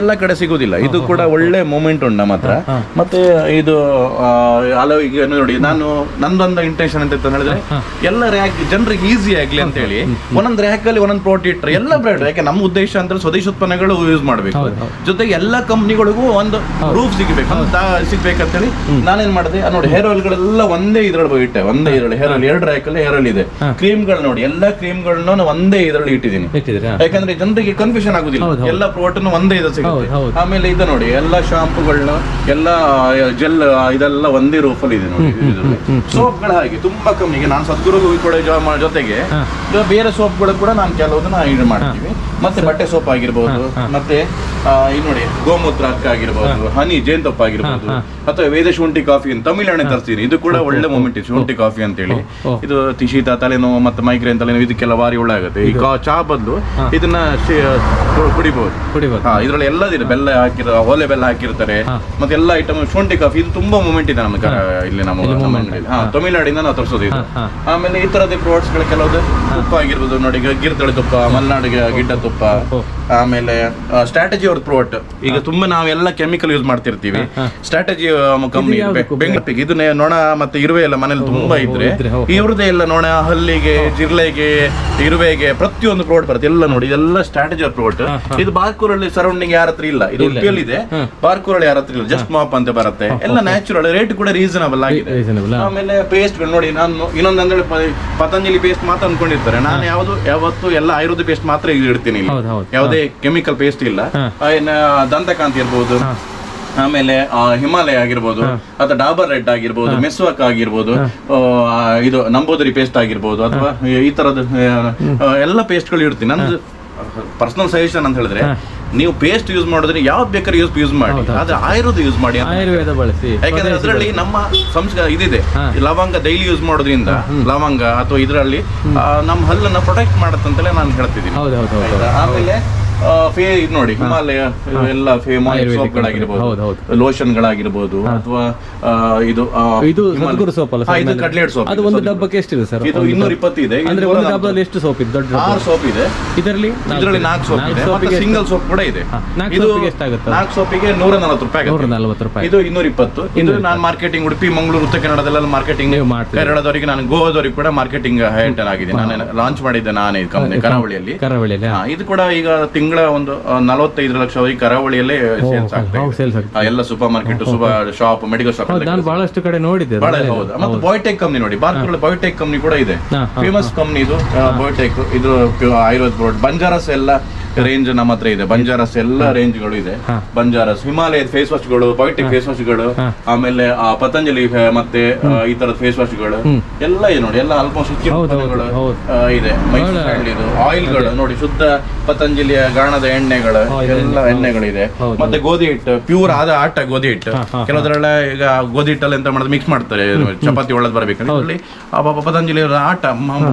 ಎಲ್ಲ ಕಡೆ ಸಿಗುದಿಲ್ಲ. ಇದು ಕೂಡ ಒಳ್ಳೆ ಮೂಮೆಂಟ್ ಉಂಟು ನಮ್ಮ ಹತ್ರ ಮತ್ತೆ ಇದು ಆ, ಹಲವು ಈಗ ನೋಡಿ ನಾನು ನಂದೊಂದು ಇಂಟೆನ್ಷನ್ ಅಂತ ಹೇಳಿದ್ರೆ ಎಲ್ಲ ರ್ಯಾಕ್ ಜನರಿಗೆ ಈಸಿ ಆಗಲಿ ಅಂತ ಹೇಳಿ ಒಂದೊಂದು ರ್ಯಾಕ್ ಅಲ್ಲಿ ಒಂದೊಂದು ಪ್ರೋಟಿ ಇಟ್ಟರೆ ಎಲ್ಲ ಬ್ರ್ಯಾಂಡ್ ಯಾಕೆ ನಮ್ಮ ಉದ್ದೇಶ ಅಂದ್ರೆ ಸ್ವದೇಶಿ ಉತ್ಪನ್ನಗಳು ಯೂಸ್ ಮಾಡಬೇಕು. ಜೊತೆಗೆ ಎಲ್ಲ ಕಂಪ್ನಿಗಳಿಗೂ ಒಂದು ರೂಫ್ ಸಿಗಬೇಕು. ಸಿಗ್ಬೇಕಂತ ಹೇಳಿ ನಾನೇನ್ ಮಾಡಿದೆ? ನೋಡಿ ಹೇರ್ ಆಯಿಲ್ ಗಳೆಲ್ಲ ಒಂದೇ ಇದ್ರಲ್ಲಿ ಇಟ್ಟೆ ಒಂದೇ ಇದ್ರಲ್ಲಿ ಹೇರ್ ಆಯಿಲ್ ಎರಡು ರ್ಯಾಕ್ ಅಲ್ಲಿ ಹೇರ್ ಆಯಿಲ್ ಇದೆ. ಕ್ರೀಮ್ಗಳು ನೋಡಿ ಎಲ್ಲ ಕ್ರೀಮ್ಗಳನ್ನ ನಾನು ಒಂದೇ ಇದರಲ್ಲಿ ಇಟ್ಟಿದ್ದೀನಿ. ಇಟ್ಟಿದ್ದೀರಾ? ಯಾಕಂದ್ರೆ ಜನರಿಗೆ ಕನ್ಫ್ಯೂಷನ್ ಆಗುದಿಲ್ಲ. ಎಲ್ಲ ಪ್ರಾಡಕ್ಟ್ ಒಂದೇ ಇದು ಸಿಗುತ್ತೆ. ಹೌದು. ಆಮೇಲೆ ಇದು ನೋಡಿ ಎಲ್ಲ ಶಾಂಪುಗಳನ್ನ ಎಲ್ಲ ಜೆಲ್ ಇದೆಲ್ಲ ಒಂದೇ ರೂಫಲ್ ಇದೆ ನೋಡಿ ಸೋಪ್ಗಳ ಹಾಗೆ ತುಂಬಾ ಕಮ್ಮಿ. ಈಗ ನಾನು ಸದ್ಗುರು ಕೂಡ ಜೊ- ಮಾ- ಜೊತೆಗೆ ಬೇರೆ ಬೇರೆ ಸೋಪ್ಗಳು ಕೂಡ ನಾನು ಕೆಲವುದನ್ನ ಇದು ಮಾಡ್ತೀವಿ ಮತ್ತೆ ಬಟ್ಟೆ ಸೋಪ್ ಆಗಿರ್ಬೋದು ಮತ್ತೆ ಇಲ್ಲಿ ನೋಡಿ ಗೋಮೂತ್ರ ಅಕ್ಕ ಆಗಿರ್ಬೋದು ಹನಿ ಜೇನುತುಪ್ಪ ಆಗಿರ್ಬೋದು ಅಥವಾ ವೇದ ಶುಂಠಿ ಕಾಫಿ ಅಂತ ತಮಿಳ್ನಾಡಿನ ತರ್ತೀನಿ ಇದು ಕೂಡ ಒಳ್ಳೆ ಮೂಮೆಂಟ್ ಇದೆ ಶುಂಠಿ ಕಾಫಿ ಅಂತೇಳಿ. ಹೇಳಿ ಇದು ತಿಶೀತ ತಲೆನೋವು ಮತ್ತೆ ಮೈಗ್ರೇನ್ ತಲೆನೋವು ಇದಕ್ಕೆಲ್ಲ ಭಾರಿ ಒಳ್ಳೆ ಆಗುತ್ತೆ ಈ ಚಾ ಬದಲು ಇದನ್ನ ಕುಡಿಬಹುದು ಇದರಲ್ಲಿ ಎಲ್ಲದಿದೆ ಬೆಲ್ಲ ಹಾಕಿರೋ ಒಲೆ ಬೆಲ್ಲ ಹಾಕಿರ್ತಾರೆ. ಮತ್ತೆ ಎಲ್ಲ ಐಟಮ್ ಶುಂಠಿ ಕಾಫಿ ಇದು ತುಂಬಾ ಮೂಮೆಂಟ್ ಇದೆ ನಮ್ಮ ಇಲ್ಲಿ ನಮ್ಮ ಹಾ ತಮಿಳ್ನಾಡಿಂದ ನಾವು ತರಿಸೋದು ಇದು. ಆಮೇಲೆ ಈ ತರದ ಪ್ರಾಡಕ್ಟ್ಸ್ಗಳು ಕೆಲವು ತುಪ್ಪ ಆಗಿರ್ಬೋದು ನೋಡಿ ಗಿರ್ತಳಿ ತುಪ್ಪ ಮಲೆನಾಡಿಗೆ ಗಿಡ್ಡ ತುಪ್ಪ ಓ. ಆಮೇಲೆ ಸ್ಟ್ರಾಟಜಿ ಅವ್ರ ಪ್ರೋಟ್ ಈಗ ತುಂಬಾ ನಾವೆಲ್ಲ ಕೆಮಿಕಲ್ ಯೂಸ್ ಮಾಡ್ತಿರ್ತೀವಿ. ಸ್ಟ್ರಾಟಜಿ ಕಂಪ್ನಿ ಬೆಂಗಳೂರಿಗೆ. ಇದು ನೊಣ ಮತ್ತೆ ಇರುವೆ ಎಲ್ಲ ಮನೇಲಿ ತುಂಬಾ ಇದ್ರೆ ಇವ್ರದೇ ಎಲ್ಲ ನೊಣ ಹಲ್ಲಿಗೆ ಜಿರ್ಲೆಗೆ ಇರುವೆಗೆ ಪ್ರತಿಯೊಂದು ಪ್ರೋಟ್ ಬರುತ್ತೆ. ಎಲ್ಲ ನೋಡಿ ಎಲ್ಲ ಸ್ಟ್ರಾಟಜಿ ಪ್ರೋಟ್ ಇದು ಬಾರ್ಕೂರಲ್ಲಿ ಸರೌಂಡಿಂಗ್ ಯಾರ ಹತ್ರ ಇಲ್ಲ. ಇದು ಉಡುಪಿಯಲ್ಲಿ ಇದೆ ಬಾರ್ಕೂರಲ್ಲಿ ಯಾರ ಹತ್ರ ಇಲ್ಲ. ಜಸ್ಟ್ ಮಾಪ್ ಅಂತ ಬರುತ್ತೆ. ಎಲ್ಲ ನ್ಯಾಚುರಲ್ ರೇಟ್ ಕೂಡ ರೀಸನಬಲ್ ಆಗಿದೆ. ಆಮೇಲೆ ಪೇಸ್ಟ್ ನೋಡಿ ನಾನು ಇನ್ನೊಂದು ಅಂದ್ರೆ ಪತಂಜಲಿ ಪೇಸ್ಟ್ ಮಾತ್ರ ಅನ್ಕೊಂಡಿರ್ತಾರೆ. ನಾನು ಯಾವ್ದು ಯಾವತ್ತು ಎಲ್ಲ ಆಯುರ್ವೇದ ಪೇಸ್ಟ್ ಮಾತ್ರ ಇಡ್ತೀನಿ. ಯಾವುದೇ ಕೆಮಿಕಲ್ ಪೇಸ್ಟ್ ಇಲ್ಲ. ಇನ್ನ ದಂತಕಾಂತಿ ಇರ್ಬೋದು. ಆಮೇಲೆ ಹಿಮಾಲಯ ಆಗಿರ್ಬೋದು ಅಥವಾ ಡಾಬರ್ ರೆಡ್ ಆಗಿರ್ಬೋದು ಮೆಸ್ವಾಕ್ ಆಗಿರ್ಬೋದು ಇದು ನಂಬೋದರಿ ಪೇಸ್ಟ್ ಆಗಿರ್ಬೋದು ಅಥವಾ ಈ ತರದ ಎಲ್ಲ ಪೇಸ್ಟ್ಗಳು ಇಡ್ತೀನಿ. ನಂದು ಪರ್ಸನಲ್ ಸಜೆಷನ್ ಅಂತ ಹೇಳಿದ್ರೆ ನೀವು ಪೇಸ್ಟ್ ಯೂಸ್ ಮಾಡಿದ್ರೆ ಯಾವ್ದು ಬೇಕಾದ್ರೆ ಯೂಸ್ ಯೂಸ್ ಮಾಡಿ. ಆದ್ರೆ ಆಯುರ್ವೇದ ಯೂಸ್ ಮಾಡಿ ಆಯುರ್ವೇದ ಬಳಸಿ. ಯಾಕಂದ್ರೆ ಅದರಲ್ಲಿ ನಮ್ಮ ಸಂಸ್ಕಾರ ಇದಿದೆ. ಲವಂಗ ಡೈಲಿ ಯೂಸ್ ಮಾಡೋದ್ರಿಂದ ಲವಂಗ ಅಥವಾ ಇದರಲ್ಲಿ ನಮ್ಮ ಹಲ್ಲನ್ನ ಪ್ರೊಟೆಕ್ಟ್ ಮಾಡುತ್ತಂತಲೇ ನಾನು ಹೇಳ್ತಿದ್ದೀನಿ. ಆಮೇಲೆ ಫೇ ಇದು ನೋಡಿ ಹಿಮಾಲಯ ಎಲ್ಲ ಫೇಮ್ ಆಯುರ್ವೇದಿಕ್ ಸೋಪ್ಗಳಾಗಿರ್ಬೋದು ಹೌದು, ಹೌದು. ಲೋಷನ್ಗಳಾಗಿರ್ಬೋದು ಅಥವಾ ಇದು ಇದು ಸದ್ಗುರು ಸೋಪ್ ಅಲ್ಲ ಇದು? ಕಟ್ಲೆಟ್ ಸೋಪ್ ಅದು ಒಂದು ಡಬ್ಬಕ್ಕೆ ಎಷ್ಟಿದೆ ಸರ್? ಇದು ಇನ್ನೂರ ಇಪ್ಪತ್ತು ಇದೆ ಅಂದ್ರೆ ಒಂದು ಡಬ್ಬದಲ್ಲಿ ಎಷ್ಟು ಸೋಪ್ ಇದೆ? ದೊಡ್ಡ ಆರು ಸೋಪ್ ಇದೆ. ಇದರಲ್ಲಿ ಇದರಲ್ಲಿ ನಾಲ್ಕು ಸೋಪ್ ಇದೆ. ಮತ್ತೆ ಸಿಂಗಲ್ ಸೋಪ್ ಕೂಡ ಇದೆ. ಇದು ಎಷ್ಟು ಎಷ್ಟಾಗುತ್ತೆ? ನಾಲ್ಕು ಸೋಪಿಗೆ ನೂರ ನಲವತ್ತು ರೂಪಾಯಿ ನೂರ ಆಗುತ್ತೆ. ನಲ್ವತ್ತು ರೂಪಾಯಿ. ಇದು ಇನ್ನೂರ ಇಪ್ಪತ್ತು ಇದು ನಾನು ಮಾರ್ಕೆಟಿಂಗ್ ಉಡುಪಿ ಮಂಗಳೂರು ಉತ್ತರ ಕನ್ನಡದಲ್ಲೆಲ್ಲ ಮಾರ್ಕೆಟಿಂಗ್ ಮಾಡ್ತೀನಿ. ಕೇರಳದವರಿಗೆ ನಾನು ಗೋವಾದವರಿಗೆ ಕೂಡ ಮಾರ್ಕೆಟಿಂಗ್ ಹೆಡ್ ಆಗಿದೆ. ನಾನು ಲಾಂಚ್ ಮಾಡಿದ್ದೆ ನಾನೇ ಕಂಪನಿ ಕರಾವಳಿಯಲ್ಲಿ. ಕರಾವಳಿಯಲ್ಲಿ ಇದು ಕೂಡ ಈಗ ತಿಂಗಳ ಒಂದು ಆ, ನಲವತ್ತೈದು ಲಕ್ಷವರೆಗೆ ಕರಾವಳಿಯಲ್ಲೇ ಸೇಲ್ಸ್ ಹೌದು ಆಗ್ತದೆ ಎಲ್ಲ supermarket super shop medical shop ಹೌದು ನಾನು ಬಹಳಷ್ಟು ಕಡೆ ನೋಡಿದ್ದೆ ಬಹಳ ಹೌದು. ಮತ್ತೆ ಬಯೋಟೆಕ್ ಕಂಪ್ನಿ ನೋಡಿ ಭಾರತದಲ್ಲಿ ಬಯೋಟೆಕ್ ಕಂಪ್ನಿ ಕೂಡ ಇದೆ. ಹಾ, ಹಾ, ಫೇಮಸ್ ಕಂಪ್ನಿ ಇದು ಬಯೋಟೆಕ್ ಇದು ಪ್ಯು- ಆಯುರ್ವೇದ ಬೋರ್ಡ್ ಬಂಜಾರಸ್ ಎಲ್ಲ ರೇಂಜ್ ನಮ್ಮ ಹತ್ರ ಇದೆ. ಬಂಜಾರಸ್ ಎಲ್ಲ ರೇಂಜ್ಗಳು ಇದೆ. ಬಂಜಾರಸ್ ಹಿಮಾಲಯದ ಫೇಸ್ ವಾಶ್ಗಳು ಪಾಯಿಟಿಕ್ ಫೇಸ್ ವಾಶ್ಗಳು ಆಮೇಲೆ ಆ, ಪತಂಜಲಿ ಮತ್ತೆ ಈ ತರದ ಫೇಸ್ ವಾಶ್ಗಳು. ಎಲ್ಲ ಇದೆ ನೋಡಿ. ಎಲ್ಲ ಆಲ್ಮೋಸ್ಟ್. ಇದೆ. ಮೈಸೂರು ಆಯಿಲ್ಗಳು ನೋಡಿ ಶುದ್ಧ ಪತಂಜಲಿಯ ಗಾಣದ ಎಣ್ಣೆಗಳು ಎಲ್ಲ ಎಣ್ಣೆಗಳಿದೆ. ಮತ್ತೆ ಗೋಧಿ ಹಿಟ್ಟು ಪ್ಯೂರ್ ಆದ ಆಟ ಗೋಧಿ ಹಿಟ್ಟು. ಕೆಲವದ್ರೆಲ್ಲ ಈಗ ಗೋಧಿ ಹಿಟ್ಟಲ್ಲಿ ಎಂತ ಮಾಡೋದು ಮಿಕ್ಸ್ ಮಾಡ್ತಾರೆ. ಚಪಾತಿ ಒಳಗೆ ಬರ್ಬೇಕಂದ್ರೆ ಪತಂಜಲಿ ಆಟ